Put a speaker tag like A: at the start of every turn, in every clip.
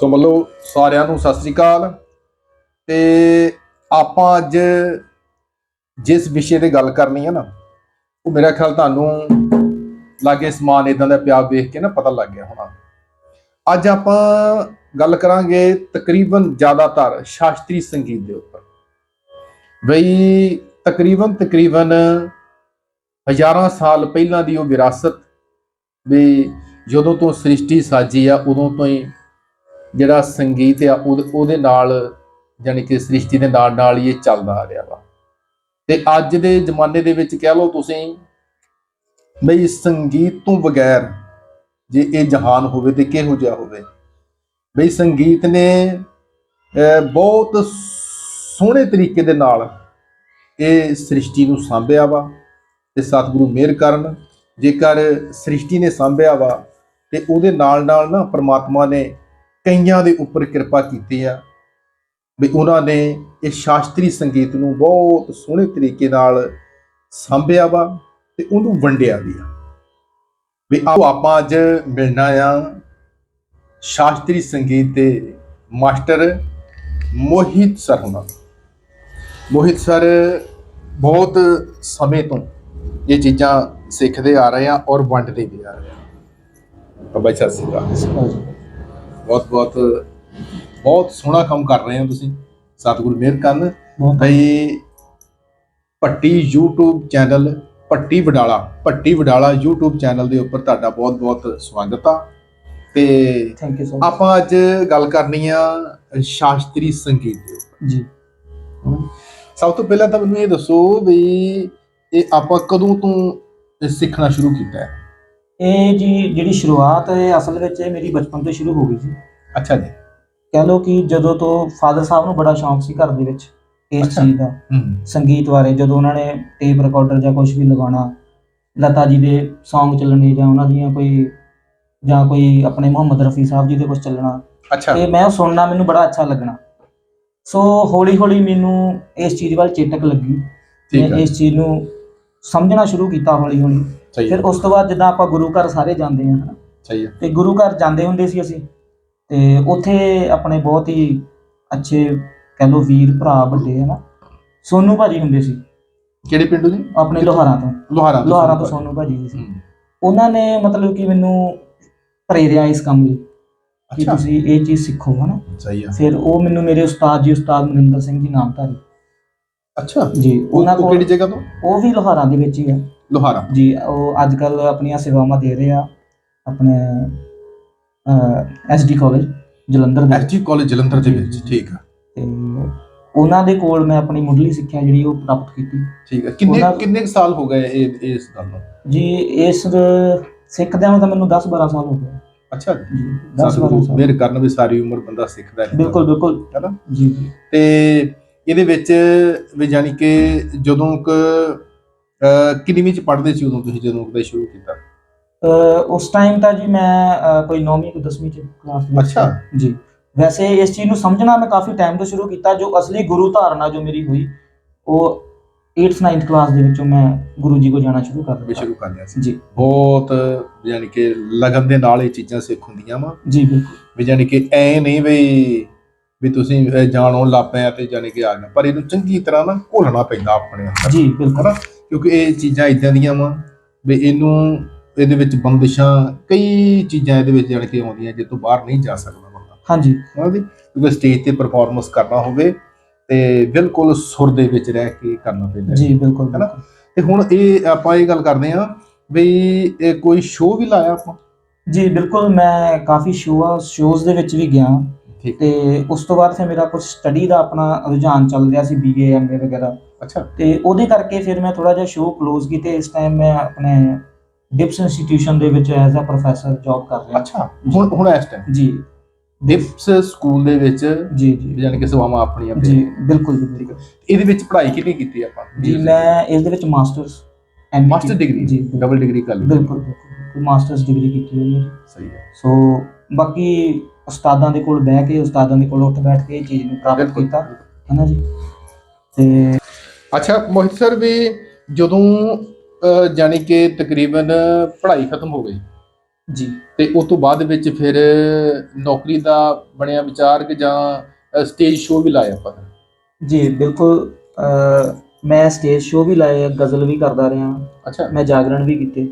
A: ਸੋ ਮੱਲੋ ਸਾਰਿਆਂ ਨੂੰ ਸਤਿ ਸ੍ਰੀ ਅਕਾਲ। ਤੇ ਆਪਾਂ ਅੱਜ ਜਿਸ ਵਿਸ਼ੇ ਤੇ ਗੱਲ ਕਰਨੀ ਹੈ ਨਾ, ਉਹ ਮੇਰਾ ਖਿਆਲ ਤੁਹਾਨੂੰ ਲਾਗੇ ਸਮਾਨ ਇਦਾਂ ਦਾ ਪਿਆ ਵੇਖ ਕੇ ਨਾ ਪਤਾ ਲੱਗ ਗਿਆ ਹੋਣਾ। ਅੱਜ ਆਪਾਂ ਗੱਲ ਕਰਾਂਗੇ ਤਕਰੀਬਨ ਜ਼ਿਆਦਾਤਰ ਸ਼ਾਸਤਰੀ ਸੰਗੀਤ ਦੇ ਉੱਪਰ। ਬਈ ਤਕਰੀਬਨ ਤਕਰੀਬਨ ਹਜ਼ਾਰਾਂ ਸਾਲ ਪਹਿਲਾਂ ਦੀ ਉਹ ਵਿਰਾਸਤ ਵੀ ਜਦੋਂ ਤੋਂ ਸ੍ਰਿਸ਼ਟੀ ਸਾਜੀ ਆ, ਉਦੋਂ ਤੋਂ ਹੀ ਜਿਹੜਾ ਸੰਗੀਤ ਆ, ਉਹਦੇ- ਉਹਦੇ ਨਾਲ ਯਾਨੀ ਕਿ ਸ੍ਰਿਸ਼ਟੀ ਦੇ ਨਾਲ ਨਾਲ ਹੀ ਇਹ ਚੱਲਦਾ ਆ ਰਿਹਾ ਵਾ। ਤੇ ਅੱਜ ਦੇ ਜ਼ਮਾਨੇ ਦੇ ਵਿੱਚ ਕਹਿ ਲਓ ਤੁਸੀਂ, ਬਈ ਸੰਗੀਤ ਤੋਂ ਬਗੈਰ ਜੇ ਇਹ ਜਹਾਨ ਹੋਵੇ ਤੇ ਕਿਹੋ ਜਿਹਾ ਹੋਵੇ? ਬਈ ਸੰਗੀਤ ਨੇ ਬਹੁਤ ਸੋਹਣੇ ਤਰੀਕੇ ਦੇ ਨਾਲ ਇਹ ਸ੍ਰਿਸ਼ਟੀ ਨੂੰ ਸਾਂਭਿਆ ਵਾ ਤੇ ਸਤਿਗੁਰੂ ਮਿਹਰ ਕਰਨ। ਜੇਕਰ ਸ੍ਰਿਸ਼ਟੀ ਨੇ ਸਾਂਭਿਆ ਵਾ ਤੇ ਉਹਦੇ ਨਾਲ ਨਾਲ ਨਾ ਪ੍ਰਮਾਤਮਾ ਨੇ ਕਈਆਂ ਦੇ ਉੱਪਰ ਕਿਰਪਾ ਕੀਤੀ ਆ ਵੀ ਉਹਨਾਂ ਨੇ ਇਹ ਸ਼ਾਸਤਰੀ ਸੰਗੀਤ ਨੂੰ ਬਹੁਤ ਸੋਹਣੇ ਤਰੀਕੇ ਨਾਲ ਸਾਂਭਿਆ ਵਾ ਤੇ ਉਹਨੂੰ ਵੰਡਿਆ ਵੀ ਆ। ਵੀ ਆਓ ਆਪਾਂ ਅੱਜ ਮਿਲਣਾ ਆ ਸ਼ਾਸਤਰੀ ਸੰਗੀਤ ਦੇ ਮਾਸਟਰ ਮੋਹਿਤ ਸਰ ਹੁਣਾਂ। ਤੋਂ। ਮੋਹਿਤ ਸਰ ਬਹੁਤ ਸਮੇਂ ਤੋਂ ਇਹ ਚੀਜ਼ਾਂ ਸਿੱਖਦੇ ਆ ਰਹੇ ਆ ਔਰ ਵੰਡਦੇ ਵੀ ਆ ਰਹੇ ਆ। ਬਾਬਾ ਜੀ, ਸਤਿ ਸ਼੍ਰੀ ਅਕਾਲ। ਬਹੁਤ ਬਹੁਤ ਬਹੁਤ ਸੋਹਣਾ ਕੰਮ ਕਰ ਰਹੇ ਹੋ ਤੁਸੀਂ। ਸਤਿਗੁਰੂ ਮਿਹਰ ਕਰਨ। ਬਈ Patti YouTube channel Patti Wadala Patti Wadala YouTube channel ਦੇ ਉੱਪਰ ਤੁਹਾਡਾ ਬਹੁਤ ਬਹੁਤ ਸਵਾਗਤ ਆ। ਤੇ
B: ਥੈਂਕ ਯੂ ਸੋ
A: ਆਪਾਂ ਅੱਜ ਗੱਲ ਕਰਨੀ ਆ ਸ਼ਾਸਤਰੀ ਸੰਗੀਤ ਦੇ। ਉੱਪਰ
B: ਜੀ।
A: ਸਭ ਤੋਂ ਪਹਿਲਾਂ ਤਾਂ ਮੈਨੂੰ ਇਹ ਦੱਸੋ ਵੀ ਇਹ ਆਪਾਂ ਕਦੋਂ ਤੋਂ ਸਿੱਖਣਾ ਸ਼ੁਰੂ ਕੀਤਾ ਹੈ?
B: ਇਹ ਜੀ ਜਿਹੜੀ ਸ਼ੁਰੂਆਤ ਹੈ ਅਸਲ ਵਿੱਚ ਇਹ ਮੇਰੀ ਬਚਪਨ ਤੋਂ ਸ਼ੁਰੂ ਹੋ ਗਈ ਸੀ।
A: ਅੱਛਾ ਜੀ।
B: ਕਹਿ ਲਓ ਕਿ ਜਦੋਂ ਤੋਂ ਫਾਦਰ ਸਾਹਿਬ ਨੂੰ ਬੜਾ ਸ਼ੌਂਕ ਸੀ ਘਰ ਦੇ ਵਿੱਚ ਇਸ। ਚੀਜ਼ ਦਾ ਸੰਗੀਤ ਬਾਰੇ ਜਦੋਂ ਉਹਨਾਂ ਨੇ ਟੇਪ ਰਿਕਾਰਡਰ ਜਾਂ ਕੁਝ ਵੀ ਲਗਾਉਣਾ ਲਤਾ ਜੀ ਦੇ Song ਚੱਲਣੇ ਜਾਂ ਉਹਨਾਂ ਦੀਆਂ ਕੋਈ ਜਾਂ ਕੋਈ ਆਪਣੇ ਮੁਹੰਮਦ ਰਫੀ ਸਾਹਿਬ ਜੀ ਦੇ ਕੁਝ ਚੱਲਣਾ
A: ਅੱਛਾ।
B: ਤੇ ਮੈਂ ਉਹ ਸੁਣਨਾ ਮੈਨੂੰ ਬੜਾ ਅੱਛਾ ਲੱਗਣਾ। ਸੋ ਹੌਲੀ ਹੌਲੀ ਮੈਨੂੰ ਇਸ ਚੀਜ਼ ਵੱਲ ਚੇਤਕ ਲੱਗੀ। ਮੈਂ ਇਸ ਚੀਜ਼ ਨੂੰ ਸਮਝਣਾ ਸ਼ੁਰੂ ਕੀਤਾ ਹੌਲੀ ਹੌਲੀ।
A: ਸਹੀ
B: ਫਿਰ ਉਸ ਤੋਂ ਬਾਅਦ ਜਿੱਦਾਂ ਆਪਾਂ ਗੁਰੂ ਘਰ ਸਾਰੇ ਜਾਂਦੇ ਹਾਂ ਹਨਾ?
A: ਸਹੀ ਹੈ
B: ਤੇ ਗੁਰੂ ਘਰ ਜਾਂਦੇ ਹੁੰਦੇ ਸੀ ਅਸੀਂ। ਤੇ ਉੱਥੇ ਆਪਣੇ ਬਹੁਤ ਹੀ ਅੱਛੇ ਕਹਿ ਲਓ ਵੀਰ ਭਰਾ ਵੱਡੇ ਹਨਾ? ਸੋਨੂ ਭਾਜੀ ਹੁੰਦੇ ਸੀ।
A: ਕਿਹੜੇ ਪਿੰਡੋਂ ਜੀ?
B: ਆਪਣੇ ਲੋਹਾਰਾਂ ਤੋਂ।
A: ਲੋਹਾਰਾ ਤੋਂ
B: ਲੋਹਾਰਾਂ ਤੋਂ
A: ਸੋਨੂੰ
B: ਭਾਜੀ ਜੀ ਸੀ।
A: ਹੂੰ।
B: ਉਹਨਾਂ ਨੇ ਮਤਲਬ ਕਿ ਮੈਨੂੰ ਪ੍ਰੇਰਿਆ ਇਸ ਕੰਮ ਲਈ ਕਿ
A: ਅੱਛਾ।
B: ਤੁਸੀਂ ਇਹ ਚੀਜ਼ ਸਿੱਖੋ ਹਨਾ?
A: ਸਹੀ ਹੈ
B: ਫਿਰ ਉਹ ਮੈਨੂੰ ਮੇਰੇ ਉਸਤਾਦ ਜੀ ਉਸਤਾਦ ਮਨਿੰਦਰ ਸਿੰਘ ਜੀ ਨਾਮਧਾਰੀ
A: ਅੱਛਾ।
B: ਜੀ
A: ਉਹ
B: ਉਹਨਾਂ ਕੋਲ
A: ਕਿਹੜੀ ਜਗ੍ਹਾ ਤੋਂ?
B: ਉਹ ਵੀ ਲੋਹਾਰਾਂ ਦੇ ਵਿੱਚ ਹੀ ਹੈ
A: ਲੋਹਾਰਾ।
B: ਜੀ ਉਹ ਅੱਜ ਕੱਲ ਆਪਣੀਆਂ ਸੇਵਾਵਾਂ ਦੇ ਰਹੇ ਆ ਆਪਣੇ ਐਸਡੀ ਕਾਲਜ ਜਲੰਧਰ ਦੇ।
A: ਐਸਟੀ ਕਾਲਜ ਜਲੰਧਰ ਦੇ ਵਿੱਚ। ਠੀਕ ਆ।
B: ਤੇ ਉਹਨਾਂ ਦੇ ਕੋਲ ਮੈਂ ਆਪਣੀ ਮੁੱਢਲੀ ਸਿੱਖਿਆ ਜਿਹੜੀ ਉਹ ਪ੍ਰਾਪਤ ਕੀਤੀ।
A: ਠੀਕ ਆ। ਕਿੰਨੇ ਕਿੰਨੇ ਸਾਲ ਹੋ ਗਏ ਇਹ ਇਸ ਗੱਲ ਨੂੰ?
B: ਜੀ ਇਸ ਸਿੱਖਦਿਆਂ ਨੂੰ ਤਾਂ ਮੈਨੂੰ 10 12 ਸਾਲ ਹੋ ਗਏ।
A: ਅੱਛਾ। ਜੀ
B: ਜੀ 10 12
A: ਸਤਿਗੁਰੂ
B: ਸਾਲ।
A: ਮਿਹਰ ਕਰਨ ਵੀ ਸਾਰੀ ਉਮਰ ਬੰਦਾ ਸਿੱਖਦਾ ਰਹਿੰਦਾ
B: ਬਿਲਕੁਲ ਬਿਲਕੁਲ।
A: ਹੈ ਨਾ?
B: ਜੀ ਜੀ।
A: ਤੇ ਇਹਦੇ ਵਿੱਚ ਵੀ ਜਾਨੀ ਕਿ ਜਦੋਂ ਕ ਕਿੰਨੀ ਚ ਪੜ੍ਹਦੇ ਸੀ ਉਦੋਂ ਤੁਸੀਂ ਜਦੋਂ ਕਦੇ ਸ਼ੁਰੂ ਕੀਤਾ?
B: ਉਸ ਟਾਈਮ ਤਾਂ ਜੀ ਮੈਂ ਕੋਈ 9ਵੀਂ ਕਿ 10ਵੀਂ ਚ ਕਲਾਸ ਵਿੱਚ
A: ਅੱਛਾ।
B: ਜੀ। ਵੈਸੇ ਇਸ ਚੀਜ਼ ਨੂੰ ਸਮਝਣਾ ਮੈਂ ਕਾਫੀ ਟਾਈਮ ਤੋਂ ਸ਼ੁਰੂ ਕੀਤਾ ਜੋ ਅਸਲੀ ਗੁਰੂ ਧਾਰਨਾ ਜੋ ਮੇਰੀ ਹੋਈ ਉਹ 8th 9th ਕਲਾਸ ਦੇ ਵਿੱਚੋਂ ਮੈਂ ਗੁਰੂ ਜੀ ਕੋ ਜਾਣਾ ਸ਼ੁਰੂ ਕਰ ਦਿੱਤਾ।
A: ਸ਼ੁਰੂ ਕਰ ਲਿਆ ਸੀ।
B: ਜੀ।
A: ਬਹੁਤ ਯਾਨੀ ਕਿ ਲਗਨ ਦੇ ਨਾਲ ਇਹ ਚੀਜ਼ਾਂ ਸਿੱਖ ਹੁੰਦੀਆਂ ਵਾ।
B: ਜੀ ਬਿਲਕੁਲ।
A: ਵੀ ਜਾਨੀ ਕਿ ਐ ਨਹੀਂ ਵੀ ਵੀ ਤੁਸੀਂ ਅਹ, ਜਾਣੋਂ ਲੱਪਿਆ ਤੇ ਜਾਨੀ ਕਿ ਆ ਗਿਆ ਪਰ ਇਹਨੂੰ ਚੰਗੀ ਤਰ੍ਹਾਂ ਨਾ ਘੋਲਣਾ ਪੈਂਦਾ ਆਪਣੇ ਅੰਦਰ
B: ਜੀ ਬਿਲਕੁਲ।
A: ਕਿਉਂਕਿ ਇਹ ਚੀਜ਼ਾਂ ਇਦਾਂ ਦੀਆਂ ਵਾ ਵੀ ਇਹਨੂੰ ਇਹਦੇ ਵਿੱਚ ਬੰਦਿਸ਼ਾਂ ਕਈ ਚੀਜ਼ਾਂ ਇਹਦੇ ਵਿੱਚ ਜਾਨ ਕੇ ਆਉਂਦੀਆਂ ਜੇ ਤੋਂ ਬਾਹਰ ਨਹੀਂ ਜਾ ਸਕਦਾ ਬੰਦਾ।
B: ਹਾਂਜੀ।
A: ਹਨਾ ਜੀ? ਕਿਉਂਕਿ ਸਟੇਜ ਤੇ ਪਰਫਾਰਮੈਂਸ ਕਰਨਾ ਹੋਵੇ ਤੇ ਬਿਲਕੁਲ ਸੁਰ ਦੇ ਵਿੱਚ ਰਹਿ ਕੇ ਕਰਨਾ ਪੈਂਦਾ
B: ਜੀ ਬਿਲਕੁਲ
A: ਹੈ ਨਾ? ਤੇ ਹੁਣ ਇਹ ਆਪਾਂ ਇਹ ਗੱਲ ਕਰਦੇ ਆ ਵੀ ਇਹ ਕੋਈ ਸ਼ੋਅ ਵੀ ਲਾਇਆ ਆਪਾਂ?
B: ਜੀ ਬਿਲਕੁਲ ਮੈਂ ਕਾਫੀ ਸ਼ੋਅ ਸ਼ੋਜ਼ ਦੇ ਵਿੱਚ ਵੀ ਗਿਆ।
A: ਠੀਕ।
B: ਤੇ ਉਸ ਤੋਂ ਬਾਅਦ ਫਿਰ ਮੇਰਾ ਕੁਝ ਸਟੱਡੀ ਦਾ ਆਪਣਾ ਰੁਝਾਨ ਚੱਲ ਰਿਹਾ ਸੀ ਬੀਏ ਐਮਏ ਵਗੈਰਾ।
A: ਅੱਛਾ।
B: ਤੇ ਉਹਦੇ ਕਰਕੇ ਫਿਰ ਮੈਂ ਥੋੜਾ ਜਿਹਾ ਸ਼ੋਅ ਕਲੋਜ਼ ਕੀਤੇ। ਇਸ ਟਾਈਮ ਮੈਂ ਆਪਣੇ ਡਿਪਸ ਇੰਸਟੀਟਿਊਸ਼ਨ ਦੇ ਵਿੱਚ ਐਜ਼ ਅ ਪ੍ਰੋਫੈਸਰ ਜੌਬ ਕਰ ਰਿਹਾ।
A: ਅੱਛਾ ਹੁਣ ਹੁਣ ਇਸ ਟਾਈਮ
B: ਜੀ।
A: ਡਿਪਸ ਸਕੂਲ ਦੇ ਵਿੱਚ
B: ਜੀ ਜੀ।
A: ਯਾਨੀ ਕਿ ਸੇਵਾਵਾਂ ਆਪਣੀਆਂ
B: ਜੀ
A: ਦੇ
B: ਬਿਲਕੁਲ ਜੀ ਬਿਲਕੁਲ।
A: ਇਹਦੇ ਵਿੱਚ ਪੜ੍ਹਾਈ ਕਿੰਨੀ ਕੀਤੀ ਆਪਾਂ?
B: ਜੀ ਮੈਂ ਇਸ ਦੇ ਵਿੱਚ ਮਾਸਟਰਸ
A: ਮਾਸਟਰ ਡਿਗਰੀ
B: ਜੀ
A: ਡਬਲ ਡਿਗਰੀ ਕਰ ਲਈ।
B: ਬਿਲਕੁਲ ਬਿਲਕੁਲ। ਮਾਸਟਰਸ ਡਿਗਰੀ ਕੀਤੀ ਹੋਈ ਹੈ।
A: ਸਹੀ ਹੈ।
B: ਸੋ ਬਾਕੀ ਉਸਤਾਦਾਂ ਦੇ ਕੋਲ ਬਹਿ ਕੇ ਉਸਤਾਦਾਂ ਦੇ ਕੋਲ ਉੱਠ ਬੈਠ ਕੇ ਇਹ ਚੀਜ਼ ਨੂੰ ਪ੍ਰਾਪਤ
A: ਬਿਲਕੁਲ
B: ਕੀਤਾ ਹੈ ਨਾ ਜੀ? ਤੇ
A: ਅੱਛਾ ਮੋਹਿਤ ਸਰ ਵੀ ਜਦੋਂ ਅਹ, ਜਾਣੀ ਕਿ ਤਕਰੀਬਨ ਪੜ੍ਹਾਈ ਖਤਮ ਹੋ ਗਈ
B: ਜੀ।
A: ਤੇ ਉਸ ਤੋਂ ਬਾਅਦ ਵਿੱਚ ਫਿਰ ਨੌਕਰੀ ਦਾ ਬਣਿਆ ਵਿਚਾਰ ਕਿ ਜਾਂ ਸਟੇਜ ਸ਼ੋਅ ਵੀ ਲਾਇਆ ਆਪਾਂ?
B: ਜੀ ਬਿਲਕੁਲ ਅਹ, ਮੈਂ ਸਟੇਜ ਸ਼ੋਅ ਵੀ ਲਾਏ ਆ, ਗਜ਼ਲ ਵੀ ਕਰਦਾ ਰਿਹਾ।
A: ਅੱਛਾ।
B: ਮੈਂ ਜਾਗਰਣ ਵੀ ਕੀਤੇ।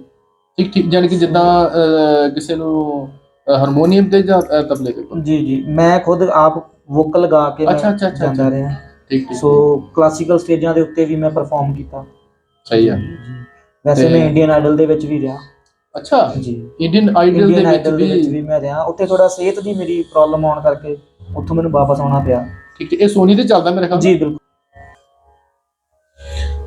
A: ਠੀਕ ਠੀਕ ਜਾਣੀ ਕਿ ਜਿੱਦਾਂ ਅਹ, ਕਿਸੇ ਨੂੰ ਹਾਰਮੋਨੀਅਮ ਤੇ ਜਾਂ ਤਬਲੇ ਤੇ
B: ਜੀ ਜੀ। ਮੈਂ ਖੁਦ ਆਪ ਵੋਕਲ ਗਾ ਕੇ
A: ਅੱਛਾ,
B: ਮੈਂ
A: ਅੱਛਾ, ਅੱਛਾ,
B: ਜਾਂਦਾ
A: ਅੱਛਾ।
B: ਰਿਹਾ।
A: ਠੀਕ ਠੀਕ
B: ਸੋ ਕਲਾਸੀਕਲ ਸਟੇਜਾਂ ਦੇ ਉੱਤੇ ਵੀ ਮੈਂ ਪਰਫਾਰਮ ਕੀਤਾ।
A: ਸਹੀ ਆ।
B: ਵੈਸੇ
A: ਤੇ-
B: ਮੈਂ ਇੰਡੀਅਨ ਆਈਡਲ ਦੇ ਵਿੱਚ ਵੀ ਰਿਹਾ।
A: ਅੱਛਾ।
B: ਜੀ।
A: ਇੰਡੀਅਨ ਆਈਡਲ ਦੇ
B: ਇੰਡੀਅਨ
A: ਵਿੱਚ
B: ਆਈਡਲ ਦੇ ਵਿੱਚ
A: ਵੀ
B: ਵੀ ਮੈਂ ਰਿਹਾ। ਉੱਥੇ ਥੋੜਾ ਸਿਹਤ ਦੀ ਮੇਰੀ ਪ੍ਰੋਬਲਮ ਆਉਣ ਕਰਕੇ ਉੱਥੋਂ ਮੈਨੂੰ ਵਾਪਸ ਆਉਣਾ ਪਿਆ।
A: ਠੀਕ। ਇਹ ਸੋਨੀ ਤੇ ਚੱਲਦਾ ਮੇਰੇ ਖਿਆਲ ਨਾਲ?
B: ਜੀ ਬਿਲਕੁਲ।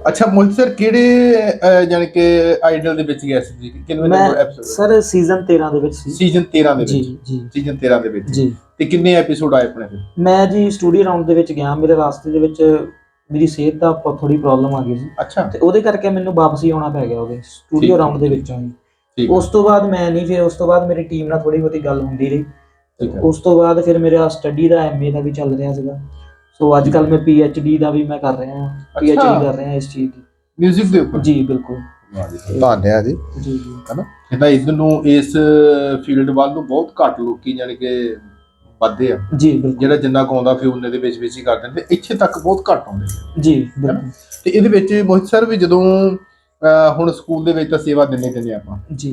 A: ਅੱਛਾ ਮੋਹਿਤ ਸਰ ਕਿਹੜੇ ਜਾਣੀ ਕਿ ਆਈਡਲ ਦੇ ਵਿੱਚ ਗਿਆ ਸੀ ਜੀ ਕਿੰਨੇ
B: ਮੈਂ
A: ਐਪੀਸੋਡ
B: ਸਰ ਸੀਜ਼ਨ 13 ਦੇ ਵਿੱਚ ਸੀ।
A: ਸੀਜ਼ਨ 13 ਦੇ
B: ਜੀ
A: ਵਿੱਚ?
B: ਜੀ
A: ਸੀਜ਼ਨ 13 ਦੇ ਵਿੱਚ।
B: ਜੀ।
A: ਤੇ ਕਿੰਨੇ ਐਪੀਸੋਡ ਆਏ ਆਪਣੇ ਫਿਰ
B: ਮੈਂ ਜੀ ਸਟੂਡੀਓ ਰਾਉਂਡ ਦੇ ਵਿੱਚ ਗਿਆ। ਮੇਰੇ ਰਾਸਤੇ ਦੇ ਵਿੱਚ ਮੇਰੀ ਸਿਹਤ ਦਾ ਥੋੜੀ ਪ੍ਰੋਬਲਮ ਆ ਗਈ ਸੀ।
A: ਅੱਛਾ।
B: ਤੇ ਉਹਦੇ ਕਰਕੇ ਮੈਨੂੰ ਵਾਪਸੀ ਆਉਣਾ ਪੈ ਗਿਆ ਉਹਦੇ। ਸਟੂਡੀਓ। ਰਾਉਂਡ ਦੇ ਵਿੱਚੋਂ ਹੀ। ਉਸ ਤੋਂ ਬਾਅਦ ਮੈਂ ਨਹੀਂ ਫਿਰ ਉਸ ਤੋਂ ਬਾਅਦ ਮੇਰੀ ਟੀਮ ਨਾਲ ਥੋੜੀ ਬਹੁਤੀ ਗੱਲ ਹੁੰਦੀ ਰਹੀ। ਉਸ ਤੋਂ ਬਾਅਦ ਫਿਰ ਮੇਰਾ ਸਟੱਡੀ ਦਾ ਐਮਏ ਦਾ ਵੀ ਚੱਲ ਰਿਹਾ ਸੀਗਾ। ਸੋ ਅੱਜ ਕੱਲ ਮੈਂ ਡੀ ਦਾ ਵੀ ਮੈਂ ਕਰ ਰਿਹਾ ਹਾਂ।
A: ਅੱਛਾ।
B: ਡੀ ਕਰ ਰਿਹਾ ਇਸ ਚੀਜ਼ ਦੀ।
A: 뮤직 ਦੇ ਉੱਪਰ?
B: ਜੀ ਬਿਲਕੁਲ।
A: ਧੰਨਵਾਦ ਜੀ।
B: ਜੀ ਜੀ।
A: ਇਹਦਾ ਇਧਰ ਨੂੰ ਇਸ ਫੀਲਡ ਵੱਲ ਨੂੰ ਬਹੁਤ ਘੱਟ ਲੋਕੀ ਜਾਣੀ ਕਿ ਵੱਧਦੇ ਆ।
B: ਜੀ ਬਿਲਕੁਲ।
A: ਜਿਹੜਾ ਜਿੰਨਾ ਕੁ ਆਉਂਦਾ ਫਿਰ ਉਹਨੇ ਦੇ ਵਿੱਚ ਵਿੱਚ ਹੀ ਕਰ ਦਿੰਦੇ। ਇੱਥੇ ਤੱਕ ਬਹੁਤ ਘੱਟ ਆਉਂਦੇ ਨੇ।
B: ਜੀ ਬਿਲਕੁਲ।
A: ਤੇ ਇਹਦੇ ਵਿੱਚ ਮੋਹਿਤ ਸਰ ਵੀ ਜਦੋਂ ਹੁਣ ਸਕੂਲ ਦੇ ਵਿੱਚ ਤਾਂ ਸੇਵਾ ਦਿੰਦੇ ਦਿੰਦੇ ਆਪਾਂ।
B: ਜੀ।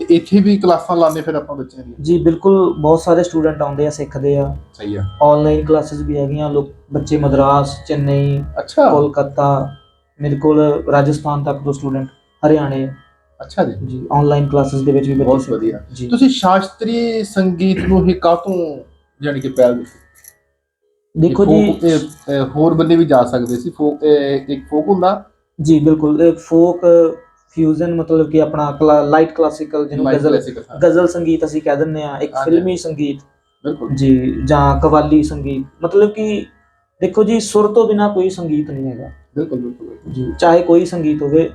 A: ਤੇ ਇੱਥੇ ਵੀ ਕਲਾਸਾਂ ਲਾਉਂਦੇ ਫਿਰ ਆਪਾਂ ਬੱਚਿਆਂ ਦੀਆਂ?
B: ਜੀ ਬਿਲਕੁਲ ਬਹੁਤ ਸਾਰੇ ਸਟੂਡੈਂਟ ਆਉਂਦੇ ਆ ਸਿੱਖਦੇ ਆ।
A: ਸਹੀ ਆ।
B: ਆਨਲਾਈਨ ਕਲਾਸਿਸ ਵੀ ਹੈਗੀਆਂ ਲੋਕ ਬੱਚੇ ਮਦਰਾਸ ਚੇਨਈ
A: ਅੱਛਾ।
B: ਕੋਲਕਾਤਾ ਮੇਰੇ ਕੋਲ ਰਾਜਸਥਾਨ ਤੱਕ ਤੋਂ ਸਟੂਡੈਂਟ ਹਰਿਆਣੇ।
A: ਅੱਛਾ ਜੀ।
B: ਜੀ ਆਨਲਾਈਨ ਕਲਾਸਿਸ ਦੇ ਵਿੱਚ ਵੀ
A: ਬਹੁਤ ਵਧੀਆ।
B: ਜੀ।
A: ਤੁਸੀਂ ਸ਼ਾਸਤਰੀ ਸੰਗੀਤ ਨੂੰ ਹੀ ਕਾਹਤੋਂ ਜਾਣੀ ਕਿ ਪਹਿਲ ਦਿੱਤੀ?
B: ਦੇਖੋ ਜੀ
A: ਹੋਰ ਬੰਦੇ ਵੀ ਜਾ ਸਕਦੇ ਸੀ। ਫੋਕ ਇੱਕ ਫੋਕ ਹੁੰਦਾ
B: ਜੀ ਬਿਲਕੁਲ। ਫੋਕ ਫਿਊਜ਼ਨ ਮਤਲਬ ਕਿ ਆਪਣਾ ਲਾਈਟ ਕਲਾਸੀਕਲ ਜਿਹਨੂੰ ਗਜ਼ਲ ਗਜ਼ਲ ਸੰਗੀਤ ਅਸੀਂ ਕਹਿ ਦਿੰਦੇ ਆ ਇੱਕ। ਫਿਲਮੀ ਸੰਗੀਤ।
A: ਬਿਲਕੁਲ।
B: ਜੀ ਜਾਂ ਕਵਾਲੀ ਸੰਗੀਤ। ਮਤਲਬ ਕਿ ਦੇਖੋ ਜੀ ਸੁਰ ਤੋਂ ਬਿਨਾ ਕੋਈ ਸੰਗੀਤ ਨਹੀਂ ਹੈਗਾ।
A: ਬਿਲਕੁਲ ਬਿਲਕੁਲ।
B: ਜੀ ਚਾਹੇ ਕੋਈ ਸੰਗੀਤ ਹੋਵੇ